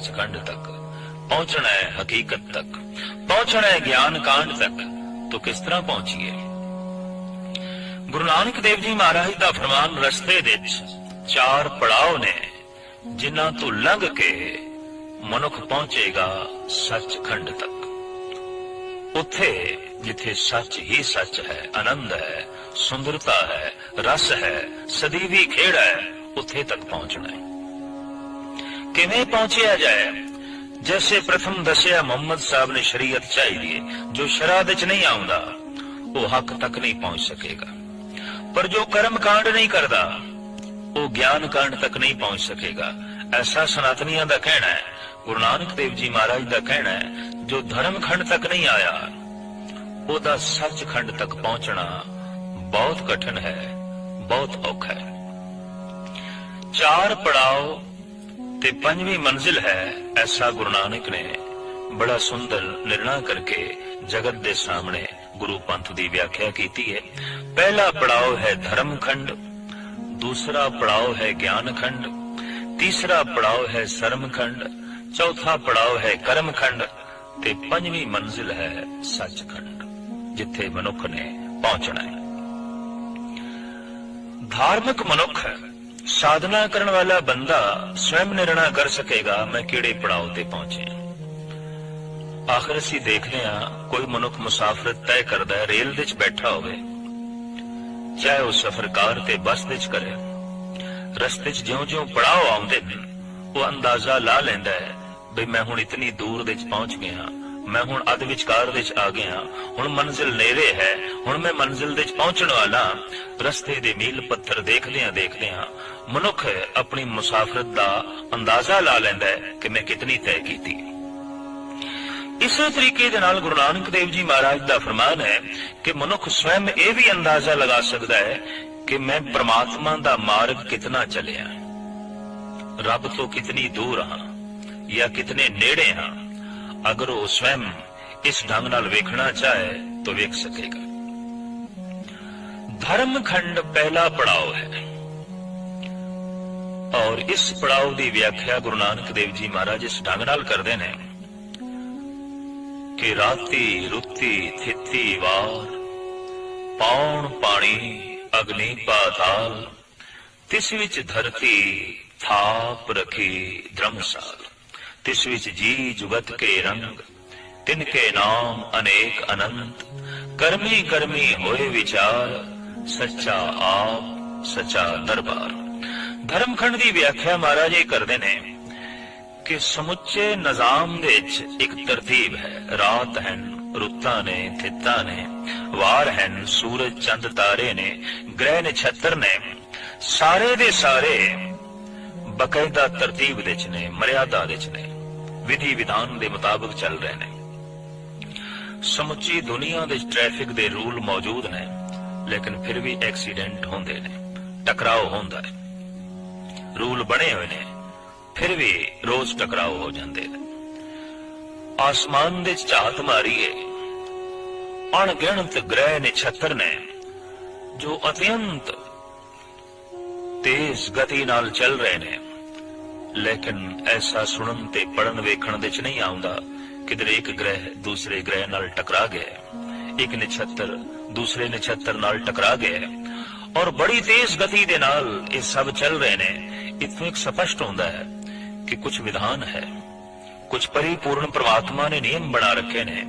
ਸੱਚਖੰਡ ਤੱਕ, ਪਹੁੰਚਣਾ ਹੈ ਹਕੀਕਤ ਤੱਕ, ਪਹੁੰਚਣਾ ਹੈ ਗਿਆਨ ਕਾਂਡ ਤੱਕ, ਤੋ ਕਿਸ ਤਰ੍ਹਾਂ ਪਹੁੰਚੀਏ? ਗੁਰੂ ਨਾਨਕ ਦੇਵ ਜੀ ਮਹਾਰਾਜ ਦਾ ਫਰਮਾਨ ਰਸਤੇ ਵਿੱਚ ਚਾਰ ਪੜਾਅ ਨੇ, ਜਿਨ੍ਹਾਂ ਤੋਂ ਲੰਘ ਕੇ ਮਨੁੱਖ ਪਹੁੰਚੇਗਾ ਸੱਚਖੰਡ ਤੱਕ। ਉੱਥੇ ਜਿੱਥੇ ਸੱਚ ਹੀ ਸੱਚ ਹੈ, ਆਨੰਦ ਹੈ, ਸੁੰਦਰਤਾ ਹੈ, ਰਸ ਹੈ, ਸਦੀਵੀ ਖੇੜ ਹੈ, ਉੱਥੇ ਤੱਕ ਪਹੁੰਚਣਾ ਹੈ। ਕਿਵੇਂ ਪਹੁੰਚਿਆ ਜਾਏ? ਜੈਸੇ ਪ੍ਰਥਮ ਦੱਸਿਆ ਮੁਹੰਮਦ ਸਾਹਿਬ ਨੇ ਸ਼ਰੀਅਤ ਚਾਹੀਦੀ ਹੈ, ਜੋ ਸ਼ਰਾਅ ਵਿੱਚ ਨਹੀਂ ਆਉਂਦਾ, ਉਹ ਹੱਕ ਤੱਕ ਨਹੀਂ ਪਹੁੰਚ ਸਕੇਗਾ। ਪਰ ਜੋ ਕਰਮ ਕਾਂਡ ਨਹੀਂ ਕਰਦਾ, ਉਹ ਗਿਆਨ ਕਾਂਡ ਤੱਕ ਨਹੀਂ ਪਹੁੰਚ ਸਕੇਗਾ। ਐਸਾ ਸਨਾਤਨੀਆਂ ਦਾ ਕਹਿਣਾ ਹੈ, ਗੁਰੂ ਨਾਨਕ ਦੇਵ ਜੀ ਮਹਾਰਾਜ ਦਾ ਕਹਿਣਾ ਹੈ, ਜੋ ਧਰਮ ਖੰਡ ਤੱਕ ਨਹੀਂ ਆਇਆ, ਉਹਦਾ ਸੱਚ ਖੰਡ ਤੱਕ ਪਹੁੰਚਣਾ ਬਹੁਤ ਕਠਿਨ ਹੈ, ਬਹੁਤ ਔਖਾ ਹੈ। ਚਾਰ ਪੜਾਓ ਤੇ ਪੰਜਵੀਂ ਮੰਜ਼ਿਲ ਹੈ ਐਸਾ ਗੁਰੂ ਨਾਨਕ ਨੇ ਬੜਾ ਸੁੰਦਰ ਨਿਰਣਾ ਕਰਕੇ ਜਗਤ ਦੇ ਸਾਹਮਣੇ ਗੁਰੂ ਪੰਥ ਦੀ ਵਿਆਖਿਆ ਕੀਤੀ ਹੈ। ਪਹਿਲਾ ਪੜਾਅ ਹੈ ਧਰਮ ਖੰਡ, ਦੂਸਰਾ ਪੜਾਅ ਹੈ ਗਿਆਨ ਖੰਡ, ਤੀਸਰਾ ਪੜਾਅ ਹੈ ਸਰਮ ਖੰਡ, ਚੌਥਾ ਪੜਾਅ ਹੈ ਕਰਮ ਖੰਡ ਤੇ ਪੰਜਵੀਂ ਮੰਜ਼ਿਲ ਹੈ ਸੱਚਖੰਡ, ਜਿੱਥੇ ਮਨੁੱਖ ਨੇ ਪਹੁੰਚਣਾ ਹੈ। ਧਾਰਮਿਕ ਮਨੁੱਖ ਸਾਧਨਾ ਕਰਨ ਵਾਲਾ ਬੰਦਾ ਸਵੈਮ ਨਿਰਣਾ ਕਰ ਸਕੇਗਾ, ਮੈਂ ਕਿਹੜੇ ਪੜਾਅ ਤੇ ਪਹੁੰਚਿਆ ਆਖਰ ਅਸੀਂ ਦੇਖਦੇ ਹਾਂ, ਕੋਈ ਮਨੁੱਖ ਮੁਸਾਫਰਤ ਤੈਅ ਕਰਦਾ ਹੈ, ਰੇਲ ਵਿੱਚ ਬੈਠਾ ਹੋਵੇ, ਚਾਹੇ ਉਹ ਸਫ਼ਰ ਕਾਰ ਤੇ ਬੱਸ ਵਿੱਚ ਕਰੇ। ਰਸਤੇ 'ਚ ਜਿਉਂ-ਜਿਉਂ ਪੜਾਅ ਆਉਂਦੇ ਨੇ, ਉਹ ਅੰਦਾਜ਼ਾ ਲਾ ਲੈਂਦਾ ਹੈ, ਵੀ ਮੈਂ ਹੁਣ ਇਤਨੀ ਦੂਰ ਦੇ ਵਿੱਚ ਪਹੁੰਚ ਗਿਆ ਮੈਂ ਹੁਣ ਅੱਧ ਵਿਚਕਾਰ ਵਿੱਚ ਆ ਗਿਆ। ਹੁਣ ਮੰਜ਼ਿਲ ਨੇੜੇ ਹੈ। ਹੁਣ ਮੈਂ ਮੰਜ਼ਿਲ ਵਿੱਚ ਪਹੁੰਚਣ ਵਾਲਾ। ਰਸਤੇ ਦੇ ਮੀਲ ਪੱਥਰ ਦੇਖਦਿਆਂ ਦੇਖਦਿਆਂ ਮਨੁੱਖ ਆਪਣੀ ਮੁਸਾਫਰਤ ਦਾ ਅੰਦਾਜ਼ਾ ਲਾ ਲੈਂਦਾ ਹੈ ਕਿ ਮੈਂ ਕਿਤਨੀ ਤੈਅ ਕੀਤੀ। ਇਸੇ ਤਰੀਕੇ ਦੇ ਨਾਲ ਗੁਰੂ ਨਾਨਕ ਦੇਵ ਜੀ ਮਹਾਰਾਜ ਦਾ ਫਰਮਾਨ ਹੈ ਕਿ ਮਨੁੱਖ ਸਵੈਮ ਇਹ ਵੀ ਅੰਦਾਜ਼ਾ ਲਗਾ ਸਕਦਾ ਹੈ ਕਿ ਮੈਂ ਪ੍ਰਮਾਤਮਾ ਦਾ ਮਾਰਗ ਕਿਤਨਾ ਚੱਲਿਆ। ਰੱਬ ਤੋਂ ਕਿਤਨੀ ਦੂਰ ਹਾਂ ਜਾਂ ਕਿਤਨੇ ਨੇੜੇ ਹਾਂ। ਅਗਰ ਉਹ ਸਵੈਮ ਇਸ ਢੰਗ ਨਾਲ ਵੇਖਣਾ ਚਾਹੇ ਤਾਂ ਵੇਖ ਸਕੇਗਾ। ਧਰਮ ਖੰਡ ਪਹਿਲਾ ਪੜਾਅ ਹੈ। ਔਰ ਇਸ ਪੜਾਅ ਦੀ ਵਿਆਖਿਆ ਗੁਰੂ ਨਾਨਕ ਦੇਵ ਜੀ ਮਹਾਰਾਜ ਇਸ ਢੰਗ ਨਾਲ ਕਰਦੇ ਨੇ ਕਿ ਰਾਤੀ ਰੁੱਤੀ ਥਿੱਤੀ ਵਾਰ ਪਾਉਣ ਪਾਣੀ ਅਗਨੀ ਪਾਤਾਲ, ਤਿਸ ਵਿੱਚ ਧਰਤੀ ਥਾਪ ਰਖੀ ਧਰਮਸਾਲ ਤਿਸ ਵਿੱਚ ਜੀ ਜੁਗਤ ਕੇ ਰੰਗ, ਤਿਨ ਕੇ ਨਾਮ ਅਨੇਕ ਅਨੰਤ, ਕਰਮੀ ਕਰਮੀ ਹੋਏ ਵਿਚਾਰ, ਸੱਚਾ ਆਪ, ਸੱਚਾ ਦਰਬਾਰ। ਧਰਮਖੰਡ ਦੀ ਵਿਆਖਿਆ ਮਹਾਰਾਜ ਇਹ ਕਰਦੇ ਨੇ ਕਿ ਸਮੁੱਚੇ ਨਿਜ਼ਾਮ ਦੇ ਵਿੱਚ ਇੱਕ ਤਰਤੀਬ ਹੈ। ਰਾਤ ਹਨ, ਰੁੱਤਾਂ ਨੇ, ਥਿੱਤਾਂ ਨੇ, ਵਾਰ ਹਨ, ਸੂਰਜ ਚੰਦ ਤਾਰੇ ਨੇ, ਗ੍ਰਹਿ ਨਛੱਤਰ ਨੇ। ਸਾਰੇ ਦੇ ਸਾਰੇ ਬਕਾਇਦਾ ਤਰਤੀਬ ਵਿੱਚ ਨੇ, ਮਰਿਆਦਾ ਵਿੱਚ ਨੇ, ਵਿਧੀ ਵਿਧਾਨ ਦੇ ਮੁਤਾਬਕ ਚੱਲ ਰਹੇ ਨੇ। ਸਮੁੱਚੀ ਦੁਨੀਆ ਦੇ ਟ੍ਰੈਫਿਕ ਦੇ ਰੂਲ ਮੌਜੂਦ ਨੇ, ਲੇਕਿਨ ਫਿਰ ਵੀ ਐਕਸੀਡੈਂਟ ਹੁੰਦੇ ਨੇ, ਟਕਰਾਓ ਹੁੰਦਾ ਹੈ। ਰੂਲ ਬਣੇ ਹੋਏ ਨੇ, ਫਿਰ ਵੀ ਰੋਜ਼ ਟਕਰਾਓ ਹੋ ਜਾਂਦੇ ਨੇ। ਆਸਮਾਨ ਦੇ ਝਾਤ ਮਾਰੀਏ, ਅਣਗਿਣਤ ਗ੍ਰਹਿ ਨਛੱਤਰ ਨੇ, ਜੋ ਅਤਿਅੰਤ ਤੇਜ਼ ਗਤੀ ਨਾਲ ਚੱਲ ਰਹੇ ਨੇ। ਲੇਕਿਨ ਐਸਾ ਸੁਣਨ ਤੇ ਪੜਨ ਵੇਖਣ ਦੇ ਚ ਨਹੀਂ ਆਉਂਦਾ। ਕਿਧਰੇ ਇੱਕ ਗ੍ਰਹਿ ਦੂਸਰੇ ਗ੍ਰਹਿ ਨਾਲ ਟਕਰਾ ਗਿਆ। ਇੱਕ ਨਛੱਤਰ ਦੂਸਰੇ ਨਛੱਤਰ ਨਾਲ ਟਕਰਾ ਗਿਆ। ਔਰ ਬੜੀ ਤੇਜ਼ ਗਤੀ ਦੇ ਨਾਲ ਇਹ ਸਭ ਚੱਲ ਰਹੇ ਨੇ। ਇਤੋਂ ਇੱਕ ਸਪਸ਼ਟ ਹੁੰਦਾ ਹੈ ਕਿ ਕੁਝ ਵਿਧਾਨ ਹੈ। ਕੁਝ ਪਰਿਪੂਰਨ ਪ੍ਰਮਾਤਮਾ ਨੇ ਨਿਯਮ ਬਣਾ ਰੱਖੇ ਨੇ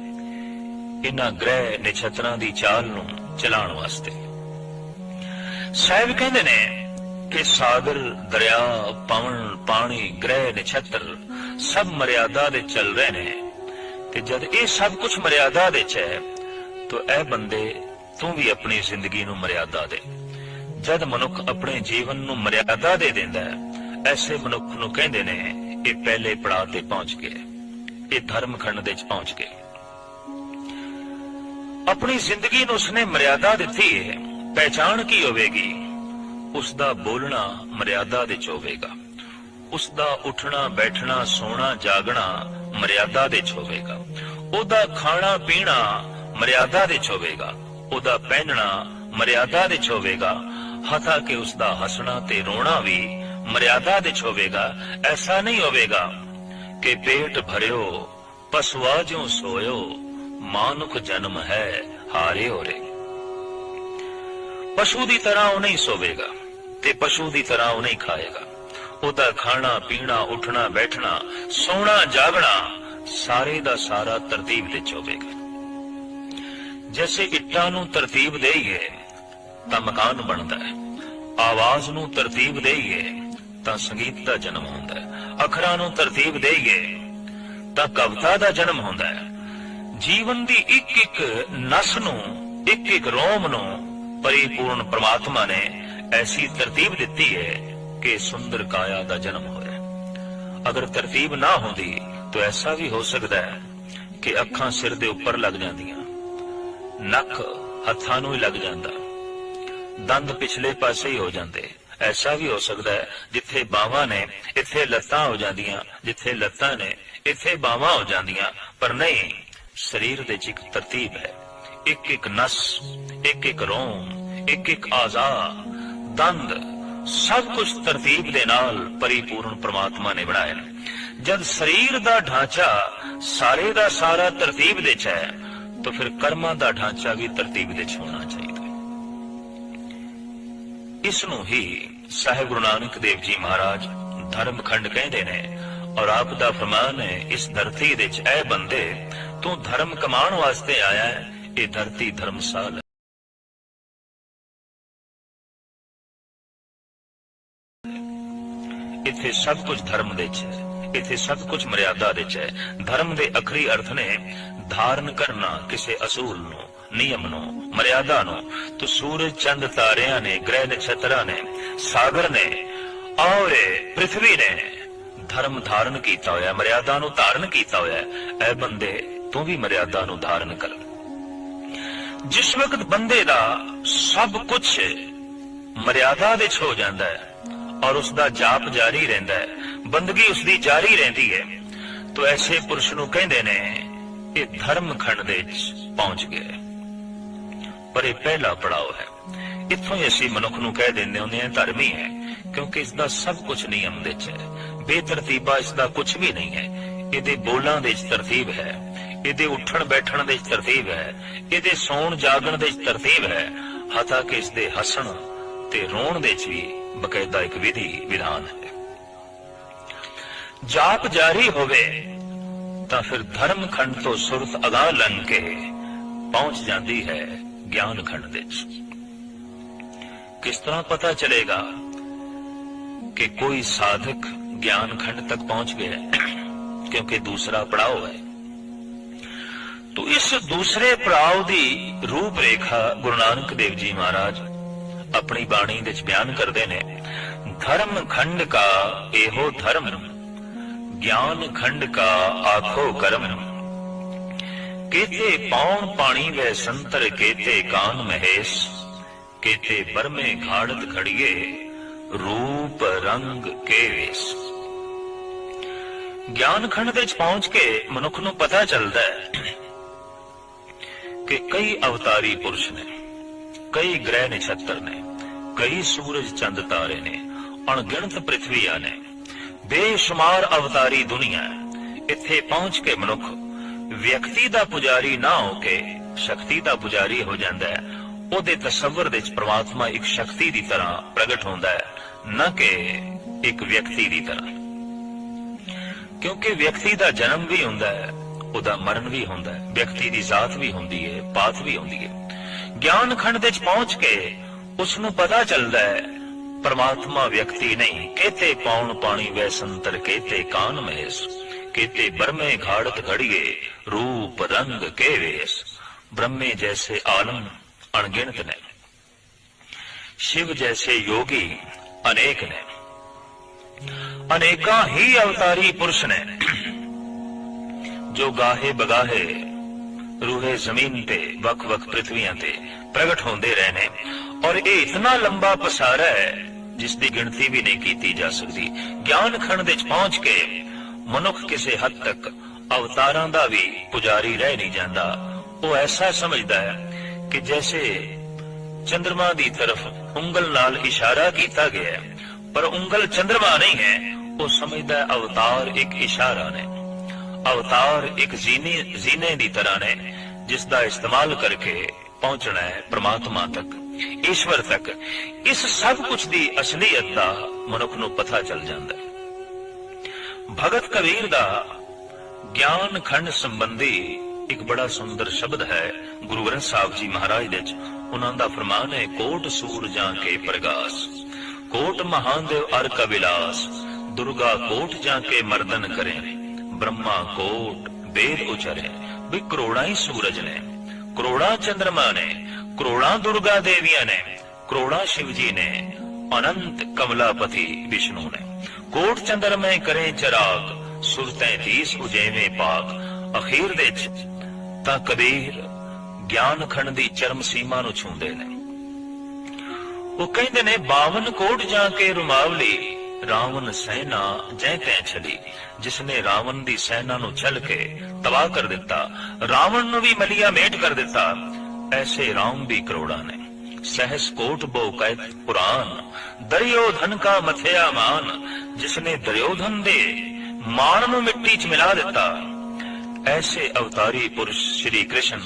ਇਹਨਾਂ ਗ੍ਰਹਿ ਨਛੱਤਰਾਂ ਦੀ ਚਾਲ ਨੂੰ ਚਲਾਉਣ ਵਾਸਤੇ। ਸਾਹਿਬ ਕਹਿੰਦੇ ਨੇ ਕਿ ਸਾਗਰ, ਦਰਿਆ, ਪਵਨ, ਪਾਣੀ, ਗ੍ਰਹਿ, ਨਛੱਤਰ ਸਭ ਮਰਿਆਦਾ ਦੇ ਚੱਲ ਰਹੇ ਨੇ। ਤੇ ਜਦ ਇਹ ਸਭ ਕੁਝ ਮਰਿਆਦਾ ਦੇ ਚ ਹੈ, ਤਾਂ ਇਹ ਬੰਦੇ ਤੂੰ ਵੀ ਆਪਣੀ ਜ਼ਿੰਦਗੀ ਨੂੰ ਮਰਿਆਦਾ ਦੇ। ਜਦ ਮਨੁੱਖ ਆਪਣੇ ਜੀਵਨ ਨੂੰ ਮਰਿਆਦਾ ਦੇ ਦਿੰਦਾ ਹੈ, ਐਸੇ ਮਨੁੱਖ ਨੂੰ ਕਹਿੰਦੇ ਨੇ, ਇਹ ਪਹਿਲੇ ਪੜਾਅ ਤੇ ਪਹੁੰਚ ਗਏ। ਇਹ ਧਰਮ ਖੰਡ ਦੇ ਚ ਪਹੁੰਚ ਗਏ। ਆਪਣੀ ਜ਼ਿੰਦਗੀ ਨੂੰ ਉਸਨੇ ਮਰਿਆਦਾ ਦਿੱਤੀ ਹੈ। ਪਹਿਚਾਣ ਕੀ ਹੋਵੇਗੀ? ਉਸ ਦਾ ਬੋਲਣਾ ਮਰਿਆਦਾ ਦੇ ਚ ਹੋਵੇਗਾ। ਉਸ ਦਾ ਉੱਠਣਾ, ਬੈਠਣਾ, ਸੋਣਾ, ਜਾਗਣਾ ਮਰਿਆਦਾ ਦੇ ਚ ਹੋਵੇਗਾ। ਉਹਦਾ ਖਾਣਾ, ਪੀਣਾ ਮਰਿਆਦਾ ਦੇ ਚ ਹੋਵੇਗਾ। ਉਹਦਾ ਪਹਿਨਣਾ ਮਰਿਆਦਾ ਦੇ ਚ ਹੋਵੇਗਾ। ਹਤਾ ਕਿ ਉਸ ਦਾ ਹੱਸਣਾ ਤੇ ਰੋਣਾ ਵੀ ਮਰਿਆਦਾ ਦੇ ਚ ਹੋਵੇਗਾ। ਐਸਾ ਨਹੀਂ ਹੋਵੇਗਾ ਕਿ ਪੇਟ ਭਰਿਓ ਪਸਵਾ ਜਿਉ ਸੋਇਓ, ਮਾਨੁਖ ਜਨਮ ਹੈ ਹਾਰਿਓ ਰੇ ਪਸ਼ੂ ਦੀ ਤਰ੍ਹਾਂ ਉਹ ਨਹੀਂ ਸੋਵੇਗਾ ਤੇ ਪਸ਼ੂ ਦੀ ਤਰ੍ਹਾਂ ਉਹ ਨਹੀਂ ਖਾਏਗਾ। ਉਹਦਾ ਖਾਣਾ, ਪੀਣਾ, ਉੱਠਣਾ, ਬੈਠਣਾ, ਸੌਣਾ, ਜਾਗਣਾ, ਸਾਰੇ ਦਾ ਸਾਰਾ ਤਰਤੀਬ ਵਿੱਚ ਹੋਵੇਗਾ। ਜੈਸੇ ਇੱਟਾਂ ਨੂੰ ਤਰਤੀਬ ਦੇਈਏ, ਤਾਂ ਮਕਾਨ ਬਣਦਾ ਹੈ। ਆਵਾਜ਼ ਨੂੰ ਤਰਤੀਬ ਦੇਈਏ, ਤਾਂ ਸੰਗੀਤ ਦਾ ਜਨਮ ਹੁੰਦਾ ਹੈ। ਅੱਖਰਾਂ ਨੂੰ ਤਰਤੀਬ ਦੇਈਏ, ਤਾਂ ਕਵਿਤਾ ਦਾ ਜਨਮ ਹੁੰਦਾ ਹੈ। ਜੀਵਨ ਦੀ ਇੱਕ ਇੱਕ ਨਸ ਨੂੰ ਇੱਕ ਇੱਕ ਰੋਮ ਨੂੰ ਪਰਿਪੂਰਨ ਪ੍ਰਮਾਤਮਾ ਨੇ ਐਸੀ ਤਰਤੀਬ ਦਿੱਤੀ ਹੈ ਕਿ ਸੁੰਦਰ ਕਾਇਆ ਦਾ ਜਨਮ ਹੋਇਆ ਅਗਰ ਤਰਤੀਬ ਨਾ ਹੁੰਦੀ, ਤਾਂ ਐਸਾ ਵੀ ਹੋ ਸਕਦਾ ਹੈ ਕਿ ਅੱਖਾਂ ਸਿਰ ਦੇ ਉੱਪਰ ਲੱਗ ਜਾਂਦੀਆਂ, ਨੱਕ ਹੱਥਾਂ ਨੂੰ ਹੀ ਲੱਗ ਜਾਂਦਾ, ਦੰਦ ਪਿਛਲੇ ਪਾਸੇ ਹੀ ਹੋ ਜਾਂਦੇ। ਐਸਾ ਵੀ ਹੋ ਸਕਦਾ ਹੈ ਜਿੱਥੇ ਬਾਹਾਂ ਨੇ, ਇੱਥੇ ਲੱਤਾਂ ਹੋ ਜਾਂਦੀਆਂ, ਜਿੱਥੇ ਲੱਤਾਂ ਨੇ, ਇੱਥੇ ਬਾਹਾਂ ਹੋ ਜਾਂਦੀਆਂ, ਪਰ ਨਹੀਂ, ਸਰੀਰ ਦੇ 'ਚ ਇੱਕ ਤਰਤੀਬ ਹੈ। ਇੱਕ ਇੱਕ ਨਸ ਇੱਕ ਇੱਕ ਰੋਮ ਇੱਕ ਇੱਕ ਆਜ਼ਾ, ਦੰਦ, ਸਭ ਕੁਝ ਤਰਤੀਬ ਦੇ ਨਾਲ ਪਰਿਪੂਰਨ ਪ੍ਰਮਾਤਮਾ ਨੇ ਬਣਾਇਆ। ਜਦ ਸਰੀਰ ਦਾ ਢਾਂਚਾ ਸਾਰੇ ਦਾ ਸਾਰਾ ਤਰਤੀਬ ਦੇ 'ਚ ਹੈ, ਤਾਂ ਫਿਰ ਕਰਮਾਂ ਦਾ ਢਾਂਚਾ ਵੀ ਤਰਤੀਬ ਦੇ 'ਚ ਹੋਣਾ ਚਾਹੀਦਾ ਹੈ। ਇਸ ਨੂੰ ਹੀ ਸਾਹਿਬ ਗੁਰੂ ਨਾਨਕ ਦੇਵ ਜੀ ਮਹਾਰਾਜ ਧਰਮਖੰਡ ਕਹਿੰਦੇ ਨੇ ਔਰ ਆਪ ਦਾ ਫਰਮਾਨ ਹੈ, ਇਸ ਧਰਤੀ ਦੇ 'ਚ ਐ ਬੰਦੇ ਤੂੰ ਧਰਮ ਕਮਾਉਣ ਵਾਸਤੇ ਆਇਆ ਹੈ ਇਹ ਧਰਤੀ ਧਰਮਸਾਲ ਹੈ। ਇੱਥੇ ਸਭ ਕੁਝ ਧਰਮ ਦੇ 'ਚ ਹੈ। ਇੱਥੇ ਸਭ ਕੁਝ ਮਰਿਆਦਾ ਦੇ ਹੈ। ਧਰਮ ਦੇ ਅਖਰੀ ਅਰਥ ਨੇ, ਧਾਰਨ ਕਰਨਾ ਕਿਸੇ ਅਸੂਲ ਨੂੰ, ਨਿਯਮ ਨੂੰ, ਮਰਿਆਦਾ ਨੂੰ। ਤੋ ਸੂਰਜ, ਚੰਦ, ਤਾਰਿਆਂ ਨੇ, ਗ੍ਰਹਿ ਨਛਤਰਾਂ ਨੇ, ਸਾਗਰ ਨੇ, ਔਰ ਪ੍ਰithvi ਨੇ। ਧਰਮ ਧਾਰਨ ਕੀਤਾ ਹੋਇਆ, ਮਰਿਆਦਾ ਨੂੰ ਧਾਰਨ ਕੀਤਾ ਹੋਇਆ ਐ ਬੰਦੇ, ਤੂੰ ਵੀ ਮਰਿਆਦਾ ਨੂੰ ਧਾਰਨ ਕਰ। ਜਿਸ ਵਕਤ ਬੰਦੇ ਦਾ ਸਭ ਕੁਝ ਮਰਿਆਦਾ ਵਿੱਚ ਹੋ ਜਾਂਦਾ ਹੈ ਔਰ ਉਸ ਦਾ ਜਾਪ ਜਾਰੀ ਰਹਿੰਦਾ ਹੈ, ਬੰਦਗੀ ਉਸ ਦੀ ਜਾਰੀ ਰਹਿੰਦੀ ਹੈ, ਤੋ ਐਸੇ ਪੁਰਸ਼ ਨੂੰ ਕਹਿੰਦੇ ਨੇ, ਇਹ ਧਰਮ ਖੰਡ ਦੇ ਵਿੱਚ ਪਹੁੰਚ ਗਿਆ ਪਰ ਇਹ ਪਹਿਲਾ ਪੜਾਅ ਹੈ। ਇੱਥੋਂ ਹੀ ਅਸੀਂ ਮਨੁੱਖ ਨੂੰ ਕਹਿ ਦਿੰਦੇ ਹੁੰਦੇ ਹਾਂ ਧਰਮੀ ਹੈ, ਕਿਉਂਕਿ ਇਸ ਦਾ ਸਭ ਕੁਝ ਨਿਯਮ ਵਿੱਚ ਹੈ। ਬੇਤਰਤੀਬਾ ਇਸ ਦਾ ਕੁਝ ਵੀ ਨਹੀਂ ਹੈ। ਇਹਦੇ ਬੋਲਾਂ ਦੇ 'ਚ ਤਰਤੀਬ ਹੈ। ਇਹਦੇ ਉੱਠਣ ਬੈਠਣ ਦੇ ਤਰਤੀਬ ਹੈ, ਇਹਦੇ ਸੌਣ ਜਾਗਣ ਦੇ ਤਰਤੀਬ ਹੈ ਹਤਾ ਕਿ ਇਸ ਦੇ ਹੱਸਣ ਤੇ ਰੋਣ ਦੇ 'ਚ ਵੀ ਬਕਾਇਦਾ ਇੱਕ ਵਿਧੀ ਵਿਧਾਨ ਹੈ। ਜਾਪ ਜਾਰੀ ਹੋਵੇ ਤਾਂ ਫਿਰ ਧਰਮ ਖੰਡ ਤੋਂ ਸੁਰਤ ਅਗਾ ਲੰਘ ਕੇ ਪਹੁੰਚ ਜਾਂਦੀ ਹੈ ਗਿਆਨ ਖੰਡ ਦੇ ਕਿਸ ਤਰ੍ਹਾਂ ਪਤਾ ਚਲੇਗਾ ਕਿ ਕੋਈ ਸਾਧਕ ਗਿਆਨ ਖੰਡ ਤੱਕ ਪਹੁੰਚ ਗਿਆ ਹੈ? ਕਿਉਂਕਿ ਦੂਸਰਾ ਪੜਾਅ ਹੈ। ਤੋ ਇਸ ਦੂਸਰੇ ਪੜਾਅ ਦੀ ਰੂਪ ਰੇਖਾ ਗੁਰੂ ਨਾਨਕ ਦੇਵ ਜੀ ਮਹਾਰਾਜ ਆਪਣੀ ਬਾਣੀ ਵਿੱਚ ਬਿਆਨ ਕਰਦੇ ਨੇ, ਧਰਮ ਖੰਡ ਕਾ ਇਹੋ ਧਰਮ, ਗਿਆਨ ਖੰਡ ਕਾ ਆਖੋ ਕਰਮ। ਕੇਤੇ ਪੌਣ ਪਾਣੀ ਵੈ ਸੰਤਰ, ਕੇਤੇ ਕਾਨ ਮਹੇਸ਼, ਕੇਤੇ ਬਰਮੇ ਘਾੜਤ ਖੜੀਏ, ਰੂਪ ਰੰਗ ਕੇ ਵੇਸ ਗਿਆਨ ਖੰਡ ਦੇ ਵਿੱਚ ਪਹੁੰਚ ਕੇ ਮਨੁੱਖ ਨੂੰ ਪਤਾ ਚੱਲਦਾ ਹੈ ਕਿ ਕਈ ਅਵਤਾਰੀ ਪੁਰਸ਼ ਨੇ, ਕਈ ਗ੍ਰਹਿ ਨਛੱਤਰ ਨੇ, ਕਈ ਸੂਰਜ ਚੰਦ ਤਾਰੇ ਨੇ, ਅਣਗਿਣਤ ਪ੍ਰithviਆਂ ਨੇ। ਬੇਸ਼ੁਮਾਰ ਅਵਤਾਰੀ ਦੁਨੀਆ ਹੈ। ਇੱਥੇ ਪਹੁੰਚ ਕੇ ਮਨੁੱਖ ਵਿਅਕਤੀ ਦਾ ਪੁਜਾਰੀ ਨਾ ਹੋ ਕੇ ਸ਼ਕਤੀ ਦਾ ਪੁਜਾਰੀ ਹੋ ਜਾਂਦਾ ਹੈ। ਉਹਦੇ ਤਸੱਵਰ ਦੇ ਵਿੱਚ ਪ੍ਰਮਾਤਮਾ ਇੱਕ ਸ਼ਕਤੀ ਦੀ ਤਰ੍ਹਾਂ ਪ੍ਰਗਟ ਹੁੰਦਾ ਹੈ, ਨਾ ਕਿ ਇੱਕ ਵਿਅਕਤੀ ਦੀ ਤਰ੍ਹਾਂ। ਕਿਉਂਕਿ ਵਿਅਕਤੀ ਦਾ ਜਨਮ ਵੀ ਹੁੰਦਾ ਹੈ ਉਹਦਾ ਮਰਨ ਵੀ ਹੁੰਦਾ ਹੈ, ਵਿਅਕਤੀ ਦੀ ਜ਼ਾਤ ਵੀ ਹੁੰਦੀ ਹੈ, ਪਾਤ ਵੀ ਹੁੰਦੀ ਹੈ। ਗਿਆਨ ਖੰਡ ਦੇ ਵਿੱਚ ਪਹੁੰਚ ਕੇ ਉਸ ਨੂੰ ਪਤਾ ਚੱਲਦਾ ਹੈ, ਪਰਮਾਤਮਾ ਵਿਅਕਤੀ ਨਹੀਂ, ਕੇਤੇ ਪੌਣ ਪਾਣੀ ਵੈ ਸੰਤਰ, ਕੇਤੇ ਕਾਨ ਮਹੇਸ, ਕੇਤੇ ਬਰਮੇ ਘਾੜਤ ਘੜੀਏ, ਰੂਪ ਰੰਗ ਕੇ ਵੇਸ ਬ੍ਰਹਮੇ ਜੈਸੇ ਆਲਮ ਅਣਗਿਣਤ ਨੇ, ਸ਼ਿਵ ਜੈਸੇ ਯੋਗੀ ਅਨੇਕ ਨੇ। ਅਨੇਕਾਂ ਹੀ ਅਵਤਾਰੀ ਪੁਰਸ਼ ਨੇ। ਜੋ ਗਾਹੇ ਬਗਾਹੇ, ਰੂਹੇ ਜ਼ਮੀਨ ਤੇ ਵਕ-ਵਕ ਪ੍ਰithviਆਂ ਤੇ ਪ੍ਰਗਟ ਹੁੰਦੇ ਰਹੇ ਨੇ ਔਰ ਇਹ ਇਤਨਾ ਲੰਬਾ ਪਸਾਰਾ ਹੈ ਜਿਸ ਦੀ ਗਿਣਤੀ ਵੀ ਨਹੀਂ ਕੀਤੀ ਜਾ ਸਕਦੀ। ਗਿਆਨ ਖੰਡ ਵਿੱਚ ਪਹੁੰਚ ਕੇ ਮਨੁੱਖ ਕਿਸੇ ਹੱਦ ਤੱਕ ਅਵਤਾਰਾਂ ਦਾ ਵੀ ਪੁਜਾਰੀ ਰਹਿ ਨਹੀਂ ਜਾਂਦਾ। ਉਹ ਐਸਾ ਸਮਝਦਾ ਹੈ ਕਿ ਜੈਸੇ ਚੰ드ਰਮਾ ਦੀ ਤਰਫ ਉਂਗਲ ਨਾਲ ਇਸ਼ਾਰਾ ਕੀਤਾ ਗਿਆ ਪਰ ਉਂਗਲ ਚੰ드ਰਮਾ ਨਹੀਂ ਹੈ, ਉਹ ਸਮਝਦਾ ਅਵਤਾਰ ਇੱਕ ਇਸ਼ਾਰਾ ਨੇ। ਅਵਤਾਰ ਇੱਕ ਜ਼ੀਨੇ ਜ਼ੀਨੇ ਦੀ ਤਰ੍ਹਾਂ ਨੇ, ਜਿਸ ਦਾ ਇਸਤੇਮਾਲ ਕਰਕੇ ਪਹੁੰਚਣਾ ਹੈ ਪ੍ਰਮਾਤਮਾ ਤੱਕ, ਈਸ਼ਵਰ ਤੱਕ। ਇਸ ਸਭ ਕੁਝ ਦੀ ਅਸਲੀਅਤ ਦਾ ਮਨੁੱਖ ਨੂੰ ਪਤਾ ਚੱਲ ਜਾਂਦਾ ਹੈ। ਭਗਤ ਕਬੀਰ ਦਾ ਗਿਆਨ ਖੰਡ ਸੰਬੰਧੀ ਇੱਕ ਬੜਾ ਸੁੰਦਰ ਸ਼ਬਦ ਹੈ। ਗੁਰੂ ਗ੍ਰੰਥ ਸਾਹਿਬ ਜੀ ਮਹਾਰਾਜ ਦੇ ਚ ਉਹਨਾਂ ਦਾ ਫਰਮਾਨ ਹੈ, ਕੋਟ ਸੂਰ ਜਾਂ ਕੇ ਪ੍ਰਗਾਸ, ਕੋਟ ਮਹਾਦੇਵ ਅਰ ਕਬਿਲਾਸ, ਦੁਰਗਾ ਕੋਟ ਜਾਂ ਕੇ ਮਰਦਨ ਕਰੇ। ਬ੍ਰਹਮਾ ਕੋਟ ਵੇਦ ਉਚਰੇ ਵੀ ਕਰੋੜਾਂ ਹੀ ਸੂਰਜ ਨੇ ਕਰੋੜਾਂ ਚੰਦਰਮਾ ਨੇ ਕਰੋੜਾਂ ਦੁਰਗਾ ਦੇਵੀਆਂ ਨੇ ਕਰੋੜਾਂ ਸ਼ਿਵ ਜੀ ਨੇ ਅਨੰਤ ਕਮਲਾਪਤੀ ਵਿਸ਼ਨੂੰ ਨੇ ਕੋਟ ਚੰਦਰਮੇ ਕਰੇ ਚਰਾਗ ਸੁਰਤੈ ਤੀਸ ਉਜੇਵੇਂ ਪਾਕ ਅਖੀਰ ਦੇ ਚ ਤਾਂ ਕਬੀਰ ਗਿਆਨ ਖੰਡ ਦੀ ਚਰਮ ਸੀਮਾ ਨੂੰ ਛੂੰਦੇ ਨੇ ਉਹ ਕਹਿੰਦੇ ਨੇ 52 ਕੋਟ ਜਾ ਕੇ ਰੁਮਾਵਲੀ ਰਾਵਣ ਸੈਨਾ ਜੈ ਤੈ ਛਲੀ ਜਿਸ ਨੇ ਰਾਵਣ ਦੀ ਸੈਨਾ ਨੂੰ ਛਲ ਕੇ ਤਬਾਹ ਕਰ ਦਿੱਤਾ, ਰਾਵਣ ਨੂੰ ਵੀ ਮਲਿਆ ਮੇਟ ਕਰ ਦਿੱਤਾ। ਐਸੇ ਰਾਮ ਵੀ ਕਰੋੜਾਂ ਨੇ। ਸਹਿਸ ਕੋਟ ਬੋ ਕਹਿਤ ਪੁਰਾਨ ਦਰਿਓਧਨ ਕਾ ਮਥਿਆ ਮਾਨ। ਜਿਸ ਨੇ ਦਰਿਓਧਨ ਦੇ ਮਾਨ ਨੂੰ ਮਿੱਟੀ 'ਚ ਮਿਲਾ ਦਿੱਤਾ। ਐਸੇ ਅਵਤਾਰੀ ਪੁਰਸ਼ ਸ਼੍ਰੀ ਕ੍ਰਿਸ਼ਨ,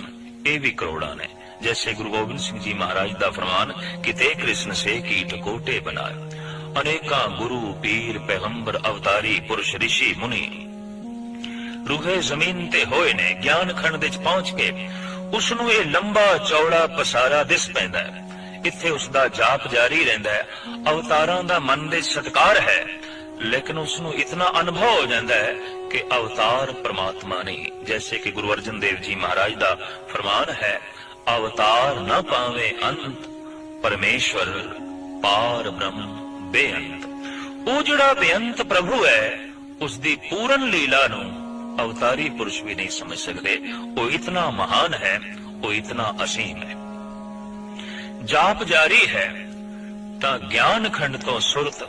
ਇਹ ਵੀ ਕਰੋੜਾਂ ਨੇ। ਜੈਸੇ ਗੁਰੂ ਗੋਬਿੰਦ ਸਿੰਘ ਜੀ ਮਹਾਰਾਜ ਦਾ ਫਰਮਾਨ, ਕਿਤੇ ਕ੍ਰਿਸ਼ਨ ਸੇ ਕੀਟ ਕੋਟੇ ਬਣਾਏ ਅਨੇਕਾਂ ਗੁਰੂ ਪੀਰ ਪੈਗੰਬਰ ਅਵਤਾਰੀ ਪੁਰਸ਼ ਰਿਸ਼ੀ ਮੁਨੀ ਰੂਹੇ ਜ਼ਮੀਨ ਤੇ ਹੋਏ ਨੇ ਗਿਆਨ ਖੰਡ ਵਿੱਚ ਪਹੁੰਚ ਕੇ ਉਸ ਨੂੰ ਇਹ ਲੰਬਾ ਚੌੜਾ ਪਸਾਰਾ ਦਿਸ ਪੈਂਦਾ ਹੈ ਇੱਥੇ ਉਸ ਦਾ ਜਾਪ ਜਾਰੀ ਰਹਿੰਦਾ ਹੈ ਅਵਤਾਰਾਂ ਦਾ ਮਨ ਦੇ ਸਤਕਾਰ ਹੈ ਲੇਕਿਨ ਉਸ ਨੂੰ ਇਤਨਾ ਅਨੁਭਵ ਹੋ ਜਾਂਦਾ ਹੈ ਕਿ ਅਵਤਾਰ ਪ੍ਰਮਾਤਮਾ ਨਹੀਂ ਜੈਸੇ ਕਿ ਗੁਰੂ ਅਰਜਨ ਦੇਵ ਜੀ ਮਹਾਰਾਜ ਦਾ ਫਰਮਾਨ ਹੈ ਅਵਤਾਰ ਨਾ ਪਾਵੇ ਅੰਤ ਪਰਮੇਸ਼ਵਰ ਪਾਰ ਬ੍ਰਹਮ ਬੇਅੰਤ। ਉਹ ਜਿਹੜਾ ਬੇਅੰਤ ਪ੍ਰਭੂ ਹੈ ਉਸ ਦੀ ਪੂਰਨ ਲੀਲਾ ਨੂੰ ਅਵਤਾਰੀ ਪੁਰਸ਼ ਵੀ ਨਹੀਂ ਸਮਝ ਸਕਦੇ। ਉਹ ਇਤਨਾ ਮਹਾਨ ਹੈ, ਉਹ ਇਤਨਾ ਅਸੀਮ ਹੈ। ਜਾਪ ਜਾਰੀ ਹੈ, ਤਾਂ ਗਿਆਨ ਖੰਡ ਤੋਂ ਸੁਰਤ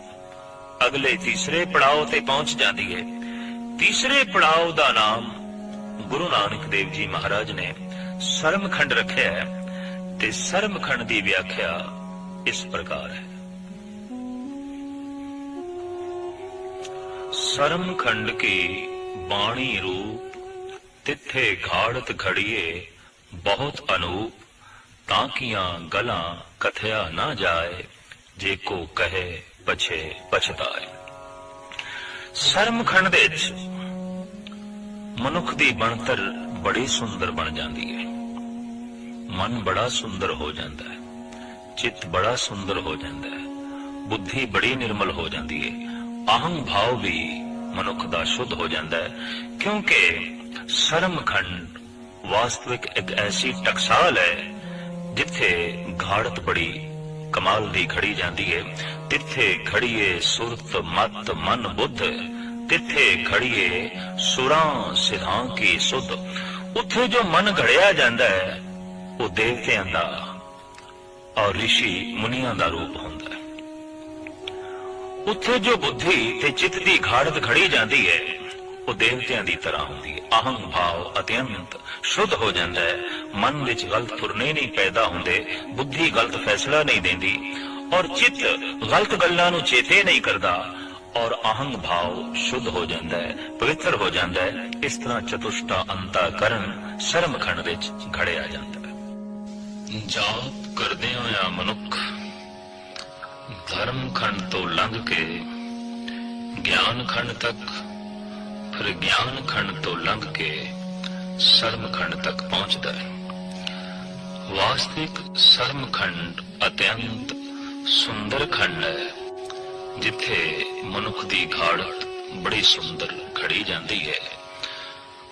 ਅਗਲੇ ਤੀਸਰੇ ਪੜਾਅ ਤੇ ਪਹੁੰਚ ਜਾਂਦੀ ਹੈ। ਤੀਸਰੇ ਪੜਾਅ ਦਾ ਨਾਮ ਗੁਰੂ ਨਾਨਕ ਦੇਵ ਜੀ ਮਹਾਰਾਜ ਨੇ ਸਰਮਖੰਡ ਰੱਖਿਆ ਹੈ ਤੇ ਸਰਮਖੰਡ ਦੀ ਵਿਆਖਿਆ ਇਸ ਪ੍ਰਕਾਰ ਹੈ। ਸਰਮ ਖੰਡ ਕੀ ਬਾਣੀ ਰੂਪ, ਤਿੱਥੇ ਘਾੜਤ ਘੜੀਏ ਬਹੁਤ ਅਨੂਪ, ਤਾਂ ਕੀਆਂ ਗਲਾਂ ਕਥਿਆ ਨਾ ਜਾਏ, ਜੇ ਕੋ ਕਹੇ ਪਛੇ ਪਛਤਾਏ। ਸਰਮਖੰਡ ਦੇ ਵਿੱਚ ਮਨੁੱਖ ਦੀ ਬਣਤਰ ਬੜੀ ਸੁੰਦਰ ਬਣ ਜਾਂਦੀ ਹੈ। ਮਨ ਬੜਾ ਸੁੰਦਰ ਹੋ ਜਾਂਦਾ ਹੈ, ਚਿੱਤ ਬੜਾ ਸੁੰਦਰ ਹੋ ਜਾਂਦਾ ਹੈ, ਬੁੱਧੀ ਬੜੀ ਨਿਰਮਲ ਹੋ ਜਾਂਦੀ ਹੈ। ਅਹੰ ਭਾਵ ਵੀ ਮਨੁੱਖ ਦਾ ਸ਼ੁੱਧ ਹੋ ਜਾਂਦਾ ਹੈ, ਕਿਉਂਕਿ ਸਰਮਖੰਡ ਵਾਸਤਵਿਕ ਇੱਕ ਐਸੀ ਟਕਸਾਲ ਹੈ, ਜਿੱਥੇ ਘਾੜਤ ਬੜੀ ਕਮਾਲ ਦੀ ਖੜੀ ਜਾਂਦੀ ਹੈ, ਤਿੱਥੇ ਖੜੀਏ ਸੁਰਤ ਮਤ ਮਨ ਬੁੱਧ, ਤਿੱਥੇ ਖੜੀਏ ਸੁਰਾਂ ਸਿਧਾਂ ਕੀ ਸੁਧ। ਉੱਥੇ ਜੋ ਮਨ ਘੜਿਆ ਜਾਂਦਾ ਹੈ, ਉਹ ਦੇਵਤਿਆਂ ਦਾ ਔਰ ਰਿਸ਼ੀ ਮੁਨੀਆਂ ਦਾ ਰੂਪ ਹੁੰਦਾ ਉੱਥੇ ਜੋ ਬੁੱਧੀ ਤੇ ਚਿੱਤ ਦੀ ਘਾੜਤ ਖੜੀ ਜਾਂਦੀ ਹੈ, ਉਹ ਦੇਵਤਿਆਂ ਦੀ ਤਰ੍ਹਾਂ ਹੁੰਦੀ ਹੈ। ਅਹੰ ਭਾਵ ਅਤਿਅੰਤ ਸ਼ੁੱਧ ਹੋ ਜਾਂਦਾ ਹੈ। ਮਨ ਵਿੱਚ ਗਲਤ ਫੁਰਨੇ ਨਹੀਂ ਪੈਦਾ ਹੁੰਦੇ, ਬੁੱਧੀ ਗਲਤ ਫੈਸਲਾ ਨਹੀਂ ਦਿੰਦੀ ਔਰ ਚਿੱਤ ਗਲਤ ਗੱਲਾਂ ਨੂੰ ਚੇਤੇ ਨਹੀਂ ਕਰਦਾ ਔਰ ਅਹੰਗ ਭਾਵ ਸ਼ੁੱਧ ਹੋ ਜਾਂਦਾ ਹੈ, ਪਵਿੱਤਰ ਹੋ ਜਾਂਦਾ ਹੈ। ਇਸ ਤਰ੍ਹਾਂ ਚਤੁਸ਼ਟਾ ਅੰਤਾ ਕਰਨ ਸਰਮ ਖੰਡ ਵਿੱਚ ਘੜਿਆ ਜਾਂਦਾ ਹੈ। ਜਾਪ ਕਰਦੇ ਹੋਇਆ ਮਨੁੱਖ ਧਰਮ ਖੰਡ ਤੋਂ ਲੰਘ ਕੇ ਗਿਆਨ ਖੰਡ ਤੱਕ, ਫਿਰ ਗਿਆਨ ਖੰਡ ਤੋਂ ਲੰਘ ਕੇ ਸਰਮ ਖੰਡ ਤੱਕ ਪਹੁੰਚਦਾ ਹੈ। ਵਾਸਤਵਿਕ ਸਰਮ ਖੰਡ ਅਤਿਅੰਤ ਸੁੰਦਰ ਖੰਡ ਹੈ, ਜਿੱਥੇ ਮਨੁੱਖ ਦੀ ਘਾੜਤ ਬੜੀ ਸੁੰਦਰ ਖੜੀ ਜਾਂਦੀ ਹੈ।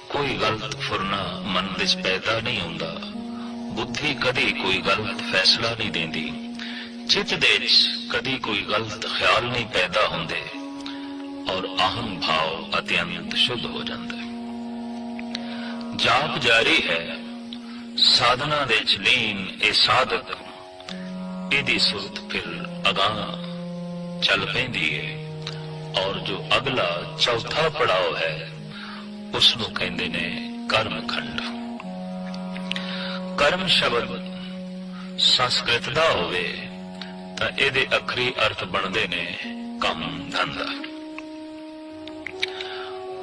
ਕੋਈ ਗਲਤ ਫੁਰਨਾ ਮਨ ਵਿੱਚ ਪੈਦਾ ਨਹੀਂ ਹੁੰਦਾ, ਬੁੱਧੀ ਕਦੀ ਕੋਈ ਗਲਤ ਫੈਸਲਾ ਨਹੀਂ ਦਿੰਦੀ। ਚਿੱਤ ਦੇ ਵਿੱਚ ਕਦੀ ਕੋਈ ਗਲਤ ਖਿਆਲ ਨਹੀਂ ਪੈਦਾ ਹੁੰਦੇ ਔਰ ਅਹੰ ਭਾਵ ਅਤਿਅੰਤ ਸ਼ੁੱਧ ਹੋ ਜਾਂਦਾ। ਹੈ ਜਾਪ ਜਾਰੀ ਹੈ। ਸਾਧਨਾ ਦੇ ਵਿੱਚ ਲੀਨ ਇਹ ਸਾਧਕ। ਇਹਦੀ ਸੁਰਤ ਫਿਰ ਅਗਾਹ ਚੱਲ ਪੈਂਦੀ ਹੈ ਔਰ ਜੋ ਅਗਲਾ ਚੌਥਾ ਪੜਾਅ ਹੈ ਉਸ ਨੂੰ ਕਹਿੰਦੇ ਨੇ ਕਰਮ ਖੰਡ ਕਰਮ ਸ਼ਬਦ ਸੰਸਕ੍ਰਿਤ ਦਾ ਹੋਵੇ ਤਾਂ ਇਹਦੇ ਅਖਰੀ ਅਰਥ ਬਣਦੇ ਨੇ ਕੰਮ ਧੰਦਾ।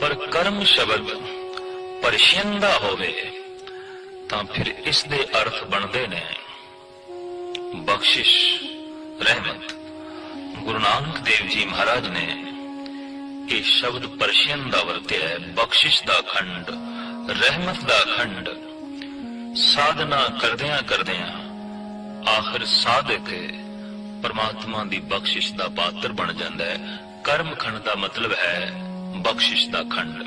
ਪਰ ਕਰਮ ਸ਼ਬਦ ਪਰਸ਼ਿੰਦਾ ਹੋਵੇ ਤਾਂ ਫਿਰ ਇਸ ਦੇ ਅਰਥ ਬਣਦੇ ਨੇ ਬਖਸ਼ਿਸ਼, ਰਹਿਮਤ। ਗੁਰੂ ਨਾਨਕ ਦੇਵ ਜੀ ਮਹਾਰਾਜ ਨੇ ਇਹ ਸ਼ਬਦ ਪਰਸ਼ੀਅਨ ਦਾ ਵਰਤਿਆ ਹੈ, ਬਖਸ਼ਿਸ਼ ਦਾ ਖੰਡ, ਰਹਿਮਤ ਦਾ ਖੰਡ। ਸਾਧਨਾ ਕਰਦਿਆਂ ਕਰਦਿਆਂ ਆਖਰ ਸਾਧਕ ਪਰਮਾਤਮਾ ਦੀ ਬਖਸ਼ਿਸ਼ ਦਾ ਪਾਤਰ ਬਣ ਜਾਂਦਾ ਹੈ। ਕਰਮ ਖੰਡ ਦਾ ਮਤਲਬ ਹੈ ਬਖਸ਼ਿਸ਼ ਦਾ ਖੰਡ।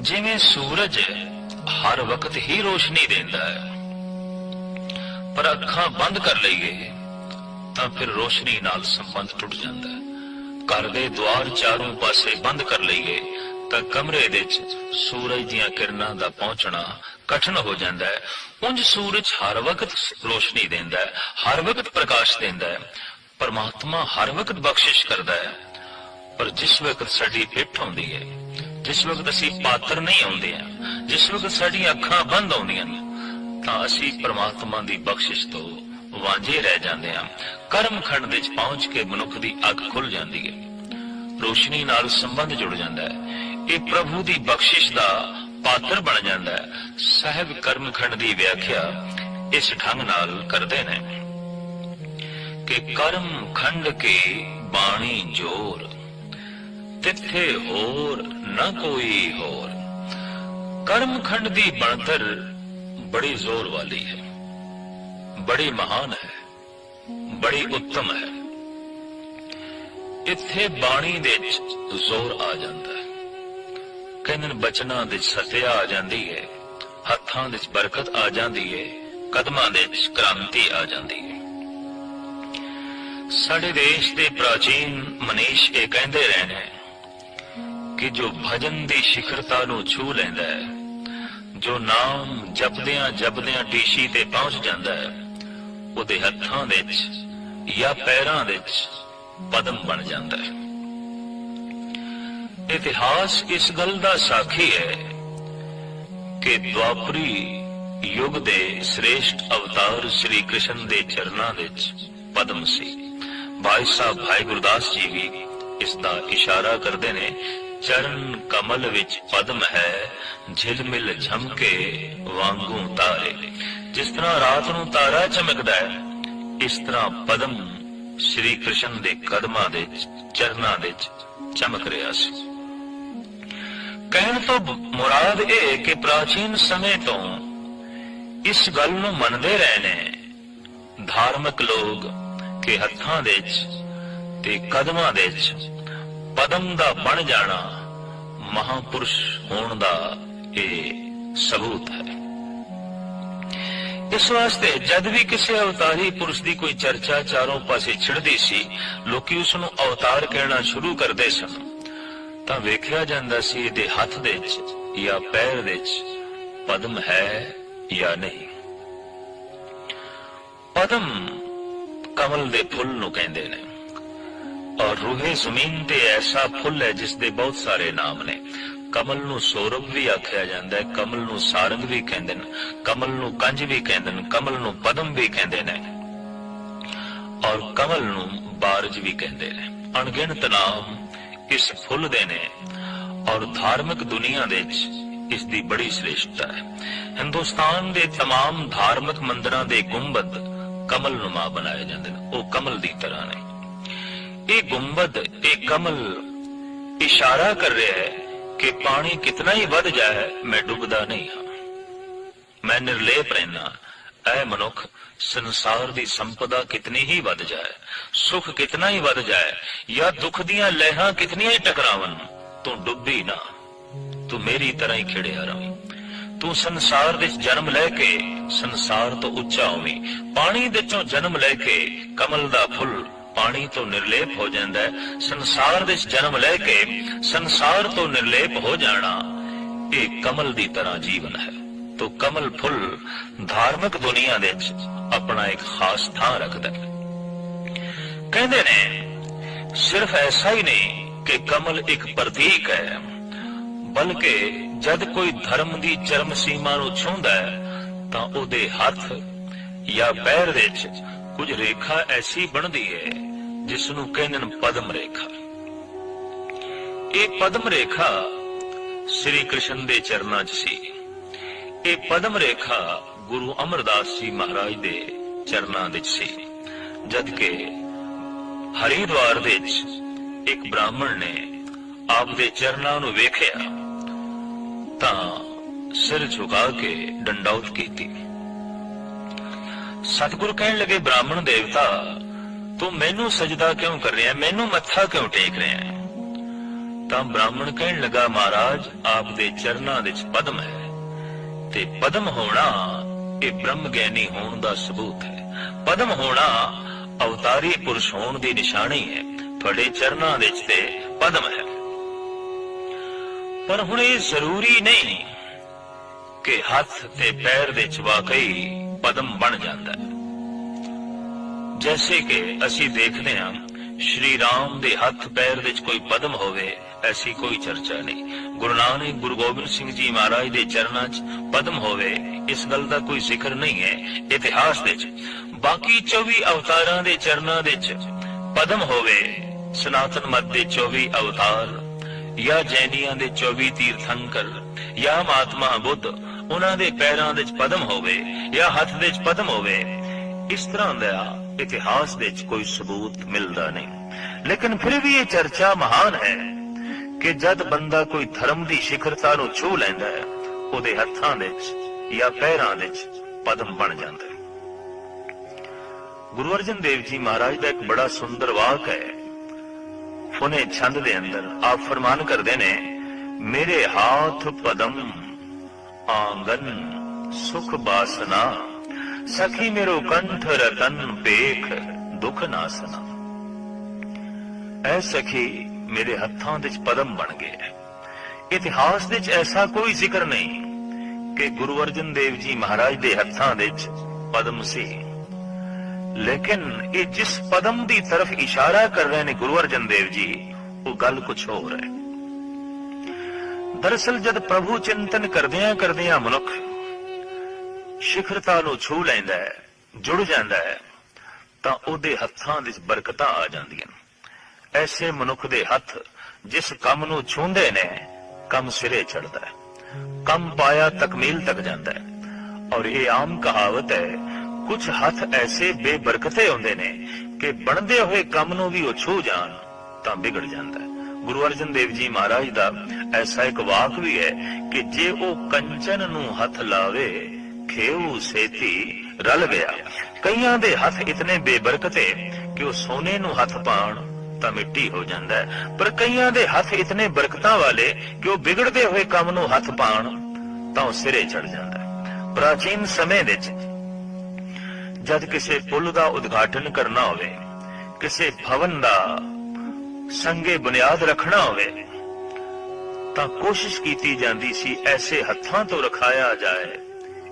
ਜਿਵੇਂ ਸੂਰਜ ਹਰ ਵਕਤ ਹੀ ਰੋਸ਼ਨੀ ਦਿੰਦਾ ਹੈ, ਪਰ ਅੱਖਾਂ ਬੰਦ ਕਰ ਲਈਏ, ਤਾਂ ਫਿਰ ਰੋਸ਼ਨੀ ਨਾਲ ਸੰਬੰਧ ਟੁੱਟ ਜਾਂਦਾ ਹੈ। ਘਰ ਦੇ ਦੁਆਰ ਚਾਰੋਂ ਪਾਸੇ ਬੰਦ ਕਰ ਲਈਏ, ਤਾਂ ਕਮਰੇ ਦੇ ਵਿੱਚ ਸੂਰਜ ਦੀਆਂ ਕਿਰਨਾਂ ਦਾ ਪਹੁੰਚਣਾ ਕਠਿਨ ਹੋ ਜਾਂਦਾ ਹੈ। ਉਂਝ ਸੂਰਜ ਹਰ ਵਕਤ ਰੋਸ਼ਨੀ ਦਿੰਦਾ ਹੈ, ਹਰ ਵਕਤ ਪ੍ਰਕਾਸ਼ ਦਿੰਦਾ ਹੈ। ਪਰਮਾਤਮਾ ਹਰ ਵਕਤ ਬਖਸ਼ਿਸ਼ ਕਰਦਾ ਹੈ। ਪਰ ਜਿਸ ਵਕਤ ਸਾਡੀ ਪਿੱਠ ਹੁੰਦੀ ਹੈ, ਜਿਸ ਵਕਤ ਅਸੀਂ ਪਾਤਰ ਨਹੀਂ ਆਉਂਦੇ ਆ ਜਿਸ ਵਕਤ ਸਾਡੀਆਂ ਅੱਖਾਂ ਬੰਦ ਆਉਂਦੀਆਂ ਨੇ, ਤਾਂ ਅਸੀਂ ਪਰਮਾਤਮਾ ਦੀ ਬਖਸ਼ਿਸ਼ ਤੋਂ ਵਾਂਝੇ ਰਹਿ ਜਾਂਦੇ ਆ ਕਰਮ ਖੰਡ ਵਿੱਚ ਪਹੁੰਚ ਕੇ ਮਨੁੱਖ ਦੀ ਅੱਖ ਖੁੱਲ ਜਾਂਦੀ ਹੈ। ਰੋਸ਼ਨੀ ਨਾਲ ਸੰਬੰਧ ਜੁੜ ਜਾਂਦਾ ਹੈ। ਇਹ ਪ੍ਰਭੂ ਦੀ ਬਖਸ਼ਿਸ਼ ਦਾ ਪਾਤਰ ਬਣ ਜਾਂਦਾ ਹੈ। ਸਾਹਿਬ ਕਰਮ ਖੰਡ ਦੀ ਵਿਆਖਿਆ ਇਸ ਢੰਗ ਨਾਲ ਕਰਦੇ ਨੇ ਕਿ ਕਰਮ ਖੰਡ ਕੇ ਬਾਣੀ ਜੋਰ, ਤਿੱਥੇ ਹੋਰ ਨਾ ਕੋਈ ਹੋਰ। ਕਰਮ ਖੰਡ ਦੀ ਬਣਤਰ ਬੜੀ ਜ਼ੋਰ ਵਾਲੀ ਹੈ, ਬੜੀ ਮਹਾਨ ਹੈ, ਬੜੀ ਉੱਤਮ ਹੈ। ਇੱਥੇ ਬਾਣੀ ਦੇ ਵਿੱਚ ਜ਼ੋਰ ਆ ਜਾਂਦਾ। ਹੈ ਕਹਿੰਦੇ ਨੇ, ਬਚਨਾਂ ਦੇ ਸਤਿਆ ਆ ਜਾਂਦੀ ਹੈ ਹੱਥਾਂ ਦੇ ਵਿੱਚ ਬਰਕਤ ਆ ਜਾਂਦੀ ਹੈ ਕਦਮਾਂ ਦੇ ਵਿੱਚ ਕ੍ਰਾਂਤੀ ਆ ਜਾਂਦੀ ਹੈ ਸਾਡੇ ਦੇਸ਼ ਦੇ ਪ੍ਰਾਚੀਨ ਮਨੀਸ਼ ਇਹ ਕਹਿੰਦੇ ਰਹੇ ਨੇ ਕਿ ਜੋ ਭਜਨ ਦੀ ਸ਼ਿਖਰਤਾ ਨੂੰ ਛੂ ਲੈਂਦਾ ਹੈ, ਜੋ ਨਾਮ ਜਪਦਿਆਂ ਜਪਦਿਆਂ ਟੀਸ਼ੀ ਤੇ ਪਹੁੰਚ ਜਾਂਦਾ ਹੈ, ਉਹਦੇ ਹੱਥਾਂ ਦੇ ਵਿੱਚ ਜਾਂ ਪੈਰਾਂ ਦੇ ਵਿੱਚ ਪਦਮ ਬਣ ਜਾਂਦਾ ਹੈ। ਇਤਿਹਾਸ ਇਸ ਗੱਲ ਦਾ ਸਾਖੀ ਹੈ ਕਿ ਦੁਆਪਰੀ ਯੁੱਗ ਦੇ ਸ੍ਰੇਸ਼ਟ ਅਵਤਾਰ ਸ੍ਰੀ ਕ੍ਰਿਸ਼ਨ ਦੇ ਚਰਨਾਂ ਵਿੱਚ ਪਦਮ ਸੀ। ਭਾਈ ਸਾਹਿਬ, ਭਾਈ ਗੁਰਦਾਸ ਜੀ ਵੀ ਇਸ ਦਾ ਇਸ਼ਾਰਾ ਕਰਦੇ ਨੇ, ਚਰਨ ਕਮਲ ਵਿੱਚ ਪਦਮ ਹੈ, ਝਿਲਮਿਲ ਝਮਕੇ ਵਾਂਗੂ ਤਾਰੇ। ਜਿਸ ਤਰ੍ਹਾਂ ਰਾਤ ਨੂੰ ਤਾਰਾ ਚਮਕਦਾ ਹੈ, ਇਸ ਤਰ੍ਹਾਂ ਪਦਮ ਸ੍ਰੀ ਕ੍ਰਿਸ਼ਨ ਦੇ ਕਦਮਾਂ ਦੇ ਚਰਨਾਂ ਦੇ ਚਮਕ ਰਿਹਾ ਸੀ। ਕਹਿਣ ਤੋਂ ਮੁਰਾਦ ਇਹ ਕਿ ਪ੍ਰਾਚੀਨ ਸਮੇਂ ਤੋਂ ਇਸ ਗੱਲ ਨੂੰ ਮੰਨਦੇ ਰਹੇ ਨੇ। ਧਾਰਮਿਕ ਲੋਕ ਕਿ ਹੱਥਾਂ ਦੇ ਵਿੱਚ ਤੇ ਕਦਮਾਂ ਦੇ ਵਿੱਚ ਪਦਮ ਦਾ ਬਣ ਜਾਣਾ ਮਹਾਪੁਰਸ਼ ਹੋਣ ਦਾ ਇਹ ਸਬੂਤ ਹੈ। ਇਸ ਵਾਸਤੇ ਜਦ ਵੀ ਕਿਸੇ ਅਵਤਾਰੀ ਪੁਰਸ਼ ਦੀ ਕੋਈ ਚਰਚਾ ਚਾਰੋਂ ਪਾਸੇ ਛਿੜਦੀ ਸੀ, ਲੋਕੀ ਉਸ ਨੂੰ ਅਵਤਾਰ ਕਹਿਣਾ ਸ਼ੁਰੂ ਕਰਦੇ ਸਨ। ਤਾਂ ਵੇਖਿਆ ਜਾਂਦਾ ਸੀ ਇਹਦੇ ਹੱਥ ਦੇ ਵਿੱਚ ਜਾਂ ਪੈਰ ਦੇ ਵਿੱਚ ਪਦਮ ਹੈ ਜਾਂ ਨਹੀਂ। ਪਦਮ ਕਮਲ ਦੇ ਫੁੱਲ ਨੂੰ ਕਹਿੰਦੇ ਨੇ ਔਰ ਰੂਹੇ ਜ਼ਮੀਨ ਤੇ ਐਸਾ ਫੁੱਲ ਹੈ ਜਿਸ ਦੇ ਬਹੁਤ ਸਾਰੇ ਨਾਮ ਨੇ। ਕਮਲ ਨੂੰ ਸੌਰਭ ਵੀ ਆਖਿਆ ਜਾਂਦਾ ਹੈ, ਕਮਲ ਨੂੰ ਸਾਰੰਗ ਵੀ ਕਹਿੰਦੇ ਨੇ, ਕਮਲ ਨੂੰ ਕੰਜ ਵੀ ਕਹਿੰਦੇ ਨੇ, ਕਮਲ ਨੂੰ ਪਦਮ ਵੀ ਕਹਿੰਦੇ ਨੇ ਔਰ ਕਮਲ ਨੂੰ ਬਾਰਜ ਵੀ ਕਹਿੰਦੇ ਨੇ। ਅਣਗਿਣਤ ਨਾਮ ਇਸ ਫੁੱਲ ਦੇ ਨੇ ਔਰ ਧਾਰਮਿਕ ਦੁਨੀਆ ਦੇ ਵਿੱਚ ਇਸ ਦੀ ਬੜੀ ਸ੍ਰੇਸ਼ਟਤਾ ਹੈ ਹਿੰਦੁਸਤਾਨ ਦੇ तमाम ਧਾਰਮਿਕ ਮੰਦਰਾਂ ਦੇ ਗੁੰਬਦ ਕਮਲ ਨੁਮਾ ਬਣਾਏ ਜਾਂਦੇ ਨੇ ਉਹ ਕਮਲ ਦੀ ਤਰ੍ਹਾਂ ਨੇ ਇਹ ਗੁੰਬਦ ਇਹ ਕਮਲ ਇਸ਼ਾਰਾ ਕਰ ਰਿਹਾ ਹੈ ਕਿ ਪਾਣੀ ਕਿਤਨਾ ਹੀ ਵੱਧ ਜਾਏ ਮੈਂ ਡੁੱਬਦਾ ਨਹੀਂ ਹਾਂ ਮੈਂ ਨਿਰਲੇਪ ਰਹਿਣਾ ਐ ਮਨੁੱਖ, ਸੰਸਾਰ ਦੀ ਸੰਪਦਾ ਕਿਤਨੀ ਹੀ ਵੱਧ ਜਾਏ, ਸੁਖ ਕਿਤਨਾ ਹੀ ਵੱਧ ਜਾਏ, ਜਾਂ ਦੁੱਖ ਦੀਆਂ ਲਹਿਰਾਂ ਕਿਤਨੀਆਂ ਹੀ ਟਕਰਾਵਨ ਤੂੰ ਡੁੱਬੀ ਨਾ। ਤੂੰ ਮੇਰੀ ਤਰ੍ਹਾਂ ਹੀ ਖਿੜਿਆ ਰਵੀਂ। ਤੂੰ ਸੰਸਾਰ ਵਿੱਚ ਜਨਮ ਲੈ ਕੇ ਸੰਸਾਰ ਤੋਂ ਉੱਚਾ ਹੋਵੀਂ। ਪਾਣੀ ਵਿੱਚੋਂ ਜਨਮ ਲੈ ਕੇ ਕਮਲ ਦਾ ਫੁੱਲ ਪਾਣੀ ਤੋਂ ਨਿਰਲੇਪ ਹੋ ਜਾਂਦਾ ਹੈ। ਸੰਸਾਰ ਵਿੱਚ ਜਨਮ ਲੈ ਕੇ ਸੰਸਾਰ ਤੋਂ ਨਿਰਲੇਪ ਹੋ ਜਾਣਾ, ਇਹ ਕਮਲ ਦੀ ਤਰ੍ਹਾਂ ਜੀਵਨ ਹੈ। ਤੋ ਕਮਲ ਫੁੱਲ ਧਾਰਮਿਕ ਦੁਨੀਆ ਦੇ ਵਿੱਚ ਆਪਣਾ ਇੱਕ ਖਾਸ ਥਾਂ ਰੱਖਦਾ ਹੈ। ਕਹਿੰਦੇ ਨੇ, ਸਿਰਫ ਐਸਾ ਹੀ ਨਹੀਂ ਕਿ ਕਮਲ ਇੱਕ ਪ੍ਰਤੀਕ ਹੈ, ਬਲਕਿ ਜਦ ਕੋਈ ਧਰਮ ਦੀ ਚਰਮ ਸੀਮਾ ਨੂੰ ਛੂੰਹਦਾ ਹੈ, ਤਾਂ ਉਹਦੇ ਹੱਥ ਜਾਂ ਪੈਰ ਵਿੱਚ ਕੁਝ ਰੇਖਾ ਐਸੀ ਬਣਦੀ ਹੈ ਜਿਸ ਨੂੰ ਕਹਿੰਦੇ ਪਦਮ ਰੇਖਾ। ਇਹ ਪਦਮ ਰੇਖਾ ਸ੍ਰੀ ਕ੍ਰਿਸ਼ਨ ਦੇ ਚਰਨਾਂ 'ਚ ਸੀ। ਇਹ ਪਦਮ ਰੇਖਾ ਗੁਰੂ ਅਮਰਦਾਸ ਜੀ ਮਹਾਰਾਜ ਦੇ ਚਰਨਾਂ ਵਿੱਚ ਸੀ। ਜਦ ਕਿ ਹਰਿਦੁਆਰ ਵਿੱਚ ਇੱਕ ਬ੍ਰਾਹਮਣ ਨੇ ਆਪ ਦੇ ਚਰਨਾਂ ਨੂੰ ਵੇਖਿਆ, ਤਾਂ ਸਿਰ ਝੁਕਾ ਕੇ ਡੰਡੌਤ ਕੀਤੀ। ਸਤਿਗੁਰੂ ਕਹਿਣ ਲੱਗੇ, ਬ੍ਰਾਹਮਣ ਦੇਵਤਾ, ਤੂੰ ਮੈਨੂੰ ਸਜਦਾ ਕਿਉਂ ਕਰ ਰਿਹਾ? ਮੈਨੂੰ ਮੱਥਾ ਕਿਉਂ ਟੇਕ ਰਿਹਾ ਤਾਂ ਬ੍ਰਾਹਮਣ ਕਹਿਣ ਲੱਗਾ, ਮਹਾਰਾਜ ਆਪ ਦੇ ਚਰਨਾਂ ਵਿੱਚ ਪਦਮ ਹੈ। ਤੇ ਪਦਮ ਹੋਣਾ ਇਹ ਬ੍ਰਹਮ ਗਿਆਨੀ ਹੋਣ ਦਾ ਸਬੂਤ ਹੈ। ਪਦਮ ਹੋਣਾ ਅਵਤਾਰੀ ਪੁਰਸ਼ ਹੋਣ ਦੀ ਨਿਸ਼ਾਨੀ ਹੈ। ਤੁਹਾਡੇ ਚਰਨਾਂ ਵਿੱਚ ਤੇ ਪਦਮ ਹੈ। ਪਰ ਹੁਣ ਇਹ ਜ਼ਰੂਰੀ ਨਹੀਂ ਕਿ ਹੱਥ ਤੇ ਪੈਰ ਵਿੱਚ ਵਾਕਈ ਪਦਮ ਬਣ ਜਾਂਦਾ ਹੈ। ਜੈਸੇ ਕਿ ਅਸੀਂ ਦੇਖਦੇ ਹਾਂ, ਸ਼੍ਰੀ ਰਾਮ ਦੇ ਹੱਥ ਪੈਰ ਵਿੱਚ ਕੋਈ ਪਦਮ ਹੋਵੇ ਐਸੀ ਕੋਈ ਚਰਚਾ ਨਹੀਂ। ਗੁਰੂ ਨਾਨਕ, ਗੁਰੂ ਗੋਬਿੰਦ ਸਿੰਘ ਜੀ ਮਹਾਰਾਜ ਦੇ ਚਰਨਾਂ 'ਚ ਪਦਮ ਹੋਵੇ, ਇਸ ਗੱਲ ਦਾ ਕੋਈ ਜ਼ਿਕਰ ਨਹੀਂ ਹੈ ਇਤਿਹਾਸ ਵਿੱਚ ਬਾਕੀ 24 ਅਵਤਾਰਾਂ ਦੇ ਚਰਨਾਂ ਵਿੱਚ ਪਦਮ ਹੋਵੇ, ਸਨਾਤਨ ਮਤ ਦੇ 24 ਅਵਤਾਰ, ਜਾਂ ਜੈਨੀਆਂ ਦੇ 24 ਤੀਰਥੰਕਰ, ਜਾਂ ਮਹਾਤਮਾ ਬੁੱਧ, ਉਹਨਾਂ ਦੇ ਪੈਰਾਂ ਵਿੱਚ ਪਦਮ ਹੋਵੇ, ਜਾਂ ਹੱਥ ਵਿੱਚ ਪਦਮ ਹੋਵੇ, ਇਸ ਤਰ੍ਹਾਂ ਦਾ ਇਤਿਹਾਸ ਵਿੱਚ ਕੋਈ ਸਬੂਤ ਮਿਲਦਾ ਨਹੀਂ। ਲੇਕਿਨ ਫਿਰ ਵੀ ਇਹ ਚਰਚਾ ਮਹਾਨ ਹੈ। ਕਿ ਜਦ ਬੰਦਾ ਕੋਈ ਧਰਮ ਦੀ ਸਿਖਰਤਾ ਨੂੰ ਛੂ ਲੈਂਦਾ ਹੈ, ਉਹਦੇ ਹੱਥਾਂ ਵਿੱਚ ਜਾਂ ਪੈਰਾਂ ਵਿੱਚ ਪਦਮ ਬਣ ਜਾਂਦਾ ਹੈ। ਗੁਰੂ ਅਰਜਨ ਦੇਵ ਜੀ ਮਹਾਰਾਜ ਦਾ ਇੱਕ ਬੜਾ ਸੁੰਦਰ ਵਾਕ ਹੈ। ਫੁਨੇ ਛੰਦ ਦੇ ਅੰਦਰ ਆਪ ਫਰਮਾਨ ਕਰਦੇ ਨੇ, ਮੇਰੇ ਹਾਥ ਪਦਮ, ਆਂਗਨ ਸੁਖ ਬਾਸਨਾ, ਸਖੀ ਮੇਰੋ ਕੰਠ ਰਤਨ ਪੇਖ ਦੁਖ ਨਾਸਨਾ। ਐ ਸਖੀ ਮੇਰੇ ਹੱਥਾਂ ਵਿੱਚ ਪਦਮ ਬਣ ਗਏ ਹੈ। ਇਤਿਹਾਸ ਵਿੱਚ ਐਸਾ ਕੋਈ ਜ਼ਿਕਰ ਨਹੀਂ ਕਿ ਗੁਰੂ ਅਰਜਨ ਦੇਵ ਜੀ ਮਹਾਰਾਜ ਦੇ ਹੱਥਾਂ ਵਿੱਚ ਪਦਮ ਸੀ ਲੇਕਿਨ ਇਹ ਜਿਸ ਪਦਮ ਦੀ ਤਰਫ ਇਸ਼ਾਰਾ ਕਰ ਰਹੇ ਨੇ ਗੁਰੂ ਅਰਜਨ ਦੇਵ ਜੀ, ਉਹ ਗੱਲ ਕੁਝ ਹੋਰ ਹੈ ਦਰਅਸਲ ਜਦ ਪ੍ਰਭੂ ਚਿੰਤਨ ਕਰਦਿਆਂ ਕਰਦਿਆਂ ਮਨੁੱਖ ਸਿਖਰਤਾ ਨੂੰ ਛੂ ਲੈਂਦਾ ਹੈ, ਜੁੜ ਜਾਂਦਾ ਹੈ, ਤਾਂ ਉਹਦੇ ਹੱਥਾਂ ਵਿੱਚ ਬਰਕਤਾਂ ਆ ਜਾਂਦੀਆਂ ਨੇ। ਐਸੇ ਮਨੁੱਖ ਦੇ ਹੱਥ ਜਿਸ ਕੰਮ ਨੂੰ ਛੂੰਦੇ ਨੇ, ਕੰਮ ਸਿਰੇ ਚੜਦਾ ਹੈ। ਕੰਮ ਪਾਇਆ ਤਕਮੀਲ ਤੱਕ ਜਾਂਦਾ ਹੈ। ਔਰ ਇਹ ਆਮ ਕਹਾਵਤ ਹੈ ਕੁਝ ਹੱਥ ਐਸੇ ਬੇਬਰਕਤੇ ਹੁੰਦੇ ਨੇ ਕਿ ਬਣਦੇ ਹੋਏ ਕੰਮ ਨੂੰ ਵੀ ਉਹ ਛੂ ਜਾਣ ਤਾਂ ਵਿਗੜ ਜਾਂਦਾ ਹੈ। ਗੁਰੂ ਅਰਜਨ ਦੇਵ ਜੀ ਮਹਾਰਾਜ ਦਾ ਐਸਾ ਇੱਕ ਵਾਕ ਵੀ ਹੈ ਕਿ ਜੇ ਉਹ ਕੰਚਨ ਨੂੰ ਹੱਥ ਲਾਵੇ ਖੇਉ ਸੇਤੀ ਰਲ ਗਿਆ। ਕਈਆਂ ਦੇ ਹੱਥ ਇਤਨੇ ਬੇਬਰਕਤੇ ਕਿ ਉਹ ਸੋਨੇ ਨੂੰ ਹੱਥ ਪਾਣ ਤਾਂ ਮਿੱਟੀ ਹੋ ਜਾਂਦਾ ਹੈ। ਪਰ ਕਈਆਂ ਦੇ ਹੱਥ ਇਤਨੇ ਬਰਕਤਾਂ ਵਾਲੇ ਕਿ ਉਹ ਵਿਗੜਦੇ ਹੋਏ ਕੰਮ ਨੂੰ ਹੱਥ ਪਾਣ ਤਾਂ ਉਹ ਸਿਰੇ ਚੜ ਜਾਂਦਾ ਹੈ। ਪ੍ਰਾਚੀਨ ਸਮੇਂ ਵਿੱਚ ਜਦ ਕਿਸੇ ਪੁੱਲ ਦਾ ਉਦਘਾਟਨ ਕਰਨਾ ਹੋਵੇ, ਕਿਸੇ ਭਵਨ ਦਾ ਸੰਗੇ ਬੁਨਿਆਦ ਰੱਖਣਾ ਹੋਵੇ, ਤਾਂ ਕੋਸ਼ਿਸ਼ ਕੀਤੀ ਜਾਂਦੀ ਸੀ ਐਸੇ ਹੱਥਾਂ ਤੋਂ ਰਖਾਇਆ ਜਾਏ।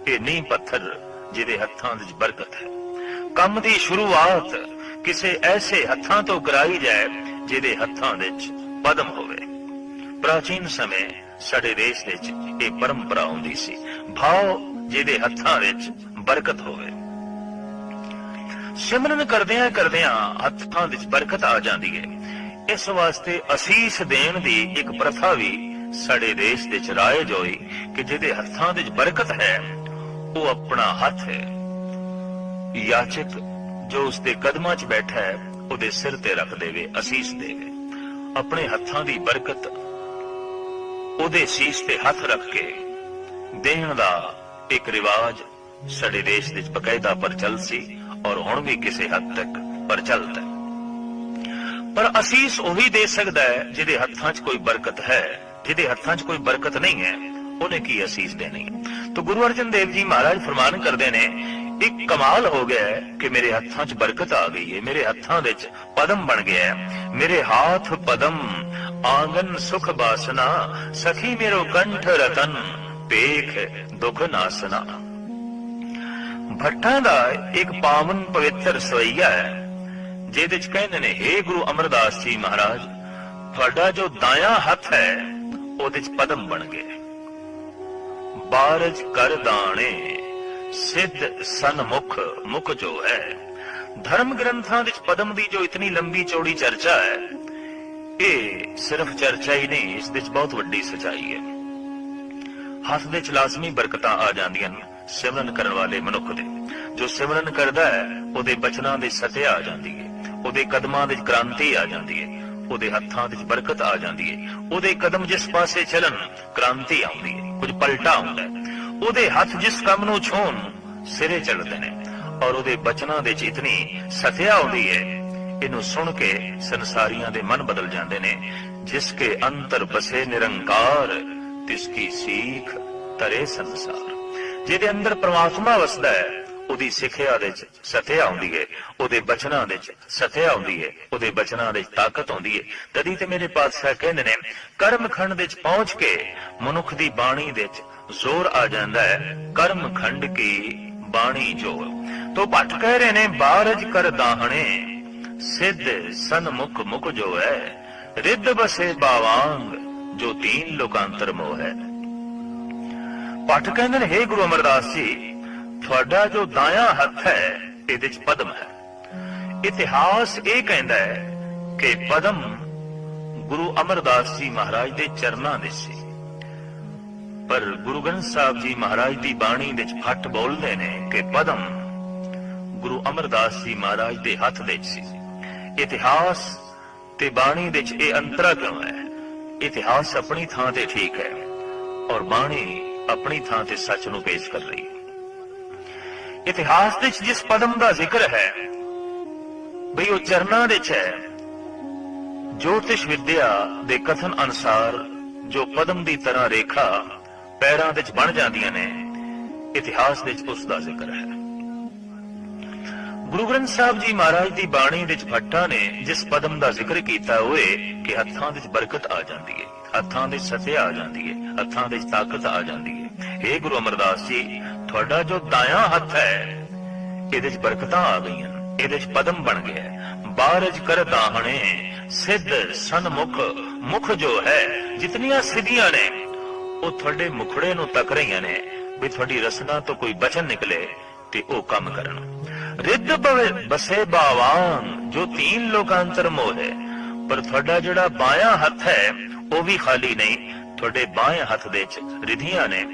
ਇਹ ਨਹੀਂ ਪੱਥਰ ਜਿਹਦੇ ਹੱਥਾਂ ਵਿੱਚ ਬਰਕਤ ਹੈ। ਕੰਮ ਦੀ ਸ਼ੁਰੂਆਤ ਕਿਸੇ ਐਸੇ ਹੱਥਾਂ ਤੋਂ ਕਰਾਈ ਜਾਏ ਜਿਹਦੇ ਹੱਥਾਂ ਵਿੱਚ ਪਦਮ ਹੋਵੇ। ਪ੍ਰਾਚੀਨ ਸਮੇਂ ਸਾਡੇ ਦੇਸ਼ ਵਿੱਚ ਇਹ ਪਰੰਪਰਾ ਹੁੰਦੀ ਸੀ। ਭਾਵ ਜਿਹਦੇ ਹੱਥਾਂ ਵਿੱਚ ਬਰਕਤ ਹੋਵੇ। ਸਿਮਰਨ ਕਰਦਿਆਂ ਕਰਦਿਆਂ ਹੱਥਾਂ ਵਿੱਚ ਬਰਕਤ ਆ ਜਾਂਦੀ ਹੈ। ਇਸ ਵਾਸਤੇ ਅਸੀਸ ਦੇਣ ਦੀ ਇੱਕ ਪ੍ਰਥਾ ਵੀ ਸਾਡੇ ਦੇਸ਼ ਦੇ ਰਾਇਜ ਹੋਈ ਕਿ ਜਿਹਦੇ ਹੱਥਾਂ ਵਿੱਚ ਬਰਕਤ ਹੈ, ਉਹ ਆਪਣਾ ਹੱਥ ਹੈ। ਯਾਚਕ ਜੋ ਉਸਦੇ ਕਦਮਾਂ 'ਚ ਬੈਠਾ ਹੈ, ਉਹਦੇ ਸਿਰ ਤੇ ਰੱਖ ਦੇਵੇ, ਅਸੀਸ ਦੇਵੇ। ਆਪਣੇ ਹੱਥਾਂ ਦੀ ਬਰਕਤ ਉਹਦੇ ਸੀਸ ਤੇ ਹੱਥ ਰੱਖ ਕੇ ਦੇਣ ਦਾ ਇੱਕ ਰਿਵਾਜ ਸਾਡੇ ਦੇਸ਼ ਵਿੱਚ ਬਕਾਇਦਾ ਪ੍ਰਚਲ ਸੀ ਔਰ ਹੁਣ ਵੀ ਕਿਸੇ ਹੱਦ ਤੱਕ ਪ੍ਰਚਲਿਤ ਹੈ। ਪਰ ਅਸੀਸ ਉਹੀ ਦੇ ਸਕਦਾ ਹੈ ਜਿਹਦੇ ਹੱਥਾਂ 'ਚ ਕੋਈ ਬਰਕਤ ਹੈ, ਜਿਹਦੇ ਹੱਥਾਂ 'ਚ ਕੋਈ ਬਰਕਤ ਨਹੀਂ ਹੈ, ਉਹਨੇ ਕੀ ਅਸੀਸ ਦੇਣੀ? ਹੈ ਤਾਂ ਗੁਰੂ ਅਰਜਨ ਦੇਵ ਜੀ ਮਹਾਰਾਜ ਫਰਮਾਨ ਕਰਦੇ ਨੇ ਇੱਕ ਕਮਾਲ ਹੋ ਗਿਆ ਕਿ ਮੇਰੇ ਹੱਥਾਂ 'ਚ ਬਰਕਤ ਆ ਗਈ ਹੈ, ਮੇਰੇ ਹੱਥਾਂ ਵਿੱਚ ਪਦਮ ਬਣ ਗਿਆ ਮੇਰੇ ਹਾਥ ਪਦਮ, ਆਂਗਨ ਸੁਖ ਬਾਸਨਾ, ਸਖੀ ਮੇਰੋ ਕੰਠ ਰਤਨ, ਪੇਖ ਦੁਖ ਨਾਸਨਾ। ਭੱਟਾਂ ਦਾ ਇੱਕ ਪਾਵਨ ਪਵਿੱਤਰ ਸਵਈਆ ਹੈ, ਜਿਹਦੇ ਚ ਕਹਿੰਦੇ ਨੇ हे ਗੁਰੂ ਅਮਰਦਾਸ ਜੀ ਮਹਾਰਾਜ, ਤੁਹਾਡਾ ਜੋ ਦਾਇਆ ਹੱਥ ਹੈ, ਉਹਦੇ ਚ ਪਦਮ ਬਣ ਗਏ। ਬਾਰਜ ਕਰ ਦਾਣੇ ਸਿੱਧ ਸਨਮੁਖ ਮੁਖ ਜੋ ਹੈ। ਧਰਮ ਗ੍ਰੰਥਾਂ ਵਿੱਚ ਪਦਮ ਦੀ ਜੋ ਇਤਨੀ ਲੰਬੀ ਚੌੜੀ ਚਰਚਾ ਹੈ, ਇਹ ਸਿਰਫ ਚਰਚਾ ਹੀ ਨਹੀਂ, ਇਸ ਵਿੱਚ ਬਹੁਤ ਵੱਡੀ ਸਚਾਈ ਹੈ। ਹੱਥ ਦੇ ਚ ਲਾਜ਼ਮੀ ਬਰਕਤਾਂ ਆ ਜਾਂਦੀਆਂ ਨੇ, ਸਿਮਰਨ ਕਰਨ ਵਾਲੇ ਮਨੁੱਖ ਦੇ। ਜੋ ਸਿਮਰਨ ਕਰਦਾ ਹੈ, ਉਹਦੇ ਬਚਨਾਂ ਦੇ ਸਤੇ ਆ ਜਾਂਦੀ ਹੈ, ਉਹਦੇ ਕਦਮਾਂ ਵਿੱਚ ਕ੍ਰਾਂਤੀ ਆ ਜਾਂਦੀ ਹੈ, ਉਹਦੇ ਹੱਥਾਂ ਵਿੱਚ ਬਰਕਤ ਆ ਜਾਂਦੀ ਹੈ, ਉਹਦੇ ਕਦਮ ਜਿਸ ਪਾਸੇ ਚੱਲਣ, ਕ੍ਰਾਂਤੀ ਆਉਂਦੀ ਹੈ, ਕੁਝ ਪਲਟਾ ਆਉਂਦਾ ਹੈ। ਉਹਦੇ ਹੱਥ ਜਿਸ ਕੰਮ ਨੂੰ ਛੋਣ ਸਿਰੇ ਚੜਦੇ ਨੇ ਔਰ ਉਹਦੇ ਬਚਨਾਂ ਦੇ ਚ ਸਤਿਆ ਆਉਂਦੀ ਹੈ ਇਹਨੂੰ ਸੁਣ ਕੇ ਸੰਸਾਰੀਆਂ ਦੇ ਮਨ ਬਦਲ ਜਾਂਦੇ ਨੇ, ਜਿਸ ਕੇ ਅੰਤਰ ਬਸੇ ਨਿਰੰਕਾਰ, ਤਿਸ ਕੀ ਸੀਖ ਤਰੇ ਸੰਸਾਰ। ਜਿਹਦੇ ਅੰਦਰ ਪ੍ਰਮਾਤਮਾ ਵਸਦਾ ਹੈ ਉਹਦੀ ਸਿੱਖਿਆ ਦੇ ਚ ਸਤਿਆ ਆਉਂਦੀ ਹੈ ਉਹਦੇ ਬਚਨਾਂ ਦੇ ਚ ਸਤਿਆ ਆਉਂਦੀ ਹੈ ਉਹਦੇ ਬਚਨਾਂ ਦੇ ਤਾਕਤ ਆਉਂਦੀ ਹੈ ਤਦੀ ਤੇ ਮੇਰੇ ਪਾਤਸ਼ਾਹ ਕਹਿੰਦੇ ਨੇ, ਕਰਮ ਖੰਡ ਦੇ ਚ ਪਹੁੰਚ ਕੇ ਮਨੁੱਖ ਦੀ ਬਾਣੀ ਦੇ ਚ ਜ਼ੋਰ ਆ ਜਾਂਦਾ ਹੈ, ਕਰਮ ਖੰਡ ਕੀ ਬਾਣੀ ਜੋਰ ਤੋ ਭੱਟ ਕਹਿ ਰਹੇ ਨੇ, ਬਾਰਜ ਕਰ ਦਾਹਣੇ, ਸਿੱਧ ਸਨਮੁਖ ਮੁਖ ਜੋ ਹੈ, ਰਿੱਧ ਬਸੇ ਬਾਵਾਂਗ, ਜੋ ਤੀਨ ਲੋਕਾਂਤਰ ਮੋਹ ਹੈ। ਪਾਠ ਕਹਿੰਦੇ ਨੇ हे ਗੁਰੂ ਅਮਰਦਾਸ ਜੀ, ਤੁਹਾਡਾ ਜੋ ਦਾਇਆ ਹੱਥ ਹੈ, ਇਹਦੇ ਚ ਪਦਮ ਹੈ। ਇਤਿਹਾਸ ਇਹ ਕਹਿੰਦਾ ਹੈ ਕਿ ਪਦਮ ਗੁਰੂ ਅਮਰਦਾਸ ਜੀ ਮਹਾਰਾਜ ਦੇ ਚਰਨਾਂ ਦੇ ਸੀ। ਪਰ ਗੁਰੂ ਗ੍ਰੰਥ ਸਾਹਿਬ ਜੀ ਮਹਾਰਾਜ ਦੀ ਬਾਣੀ ਵਿੱਚ ਫੱਟ ਬੋਲਦੇ ਨੇ ਕਿ ਪਦਮ ਗੁਰੂ ਅਮਰਦਾਸ ਜੀ ਮਹਾਰਾਜ ਦੇ ਹੱਥ ਵਿੱਚ ਸੀ। ਇਤਿਹਾਸ ਤੇ ਬਾਣੀ ਵਿੱਚ ਇਹ ਅੰਤਰਾ ਕਿਉਂ ਹੈ? ਇਤਿਹਾਸ ਆਪਣੀ ਥਾਂ ਤੇ ਠੀਕ ਹੈ ਔਰ ਬਾਣੀ ਆਪਣੀ ਥਾਂ ਤੇ ਸੱਚ ਨੂੰ ਪੇਸ਼ ਕਰ ਰਹੀ ਹੈ। ਇਤਿਹਾਸ ਵਿੱਚ ਜਿਸ ਪਦਮ ਦਾ ਜ਼ਿਕਰ ਹੈ, ਬਈ ਉਹ ਚਰਨਾਂ ਵਿੱਚ ਹੈ। ਜੋਤਿਸ਼ ਵਿਦਿਆ ਦੇ ਕਥਨ ਅਨੁਸਾਰ ਜੋ ਪਦਮ ਦੀ ਤਰ੍ਹਾਂ ਰੇਖਾ ਪੈਰਾਂ ਵਿੱਚ ਬਣ ਜਾਂਦੀਆਂ ਨੇ। ਇਤਿਹਾਸ ਵਿੱਚ ਉਸ ਦਾ ਜ਼ਿਕਰ ਹੈ। ਗੁਰੂ ਗ੍ਰੰਥ ਸਾਹਿਬ ਜੀ ਮਹਾਰਾਜ ਦੀ ਬਾਣੀ ਵਿੱਚ ਭੱਟਾ ਨੇ ਜਿਸ ਪਦਮ ਦਾ ਜ਼ਿਕਰ ਕੀਤਾ ਹੋਏ ਕਿ ਹੱਥਾਂ ਵਿੱਚ ਬਰਕਤ ਆ ਜਾਂਦੀ ਹੈ ਹੱਥਾਂ ਵਿੱਚ ਸਤਿਆ ਆ ਜਾਂਦੀ ਹੈ ਹੱਥਾਂ ਵਿੱਚ ਤਾਕਤ ਆ ਜਾਂਦੀ ਹੈ हे ਗੁਰੂ ਅਮਰਦਾਸ ਜੀ, ਤੁਹਾਡਾ ਜੋ ਦਾਇਆ ਹੱਥ ਹੈ, ਇਹਦੇ ਚ ਬਰਕਤਾਂ ਆ ਗਈਆਂ ਇਹਦੇ ਚ ਪਦਮ ਬਣ ਗਿਆ ਬਾਰਜ ਕਰ ਦਾਹਣੇ, ਸਿੱਧ ਸਨਮੁਖ, ਮੁਖ ਜੋ ਹੈ, ਜਿਤਨੀਆਂ ਸਿੱਧੀਆਂ ਨੇ ਉਹ ਤੁਹਾਡੇ ਮੁਖੜੇ ਨੂੰ ਤੱਕ ਰਹੀਆਂ ਨੇ ਵੀ ਤੁਹਾਡੀ ਰਸਨਾ ਤੋਂ ਕੋਈ ਬਚਨ ਨਿਕਲੇ ਤੇ ਉਹ ਕੰਮ ਕਰਨ। ਰਿੱਧ ਬਵੇ ਬਸੇ ਬਾਵਾਂ ਜੋ ਤੀਨ ਲੋਕਾਂਤਰ ਮੋਹ ਹੈ। ਪਰ ਤੁਹਾਡਾ ਜਿਹੜਾ ਬਾਇਆ ਹੱਥ ਹੈ, ਉਹ ਵੀ ਖਾਲੀ ਨਹੀਂ, ਤੁਹਾਡੇ ਬਾਏ ਹੱਥ ਦੇ ਚ ਰਿਧੀਆਂ ਨੇ।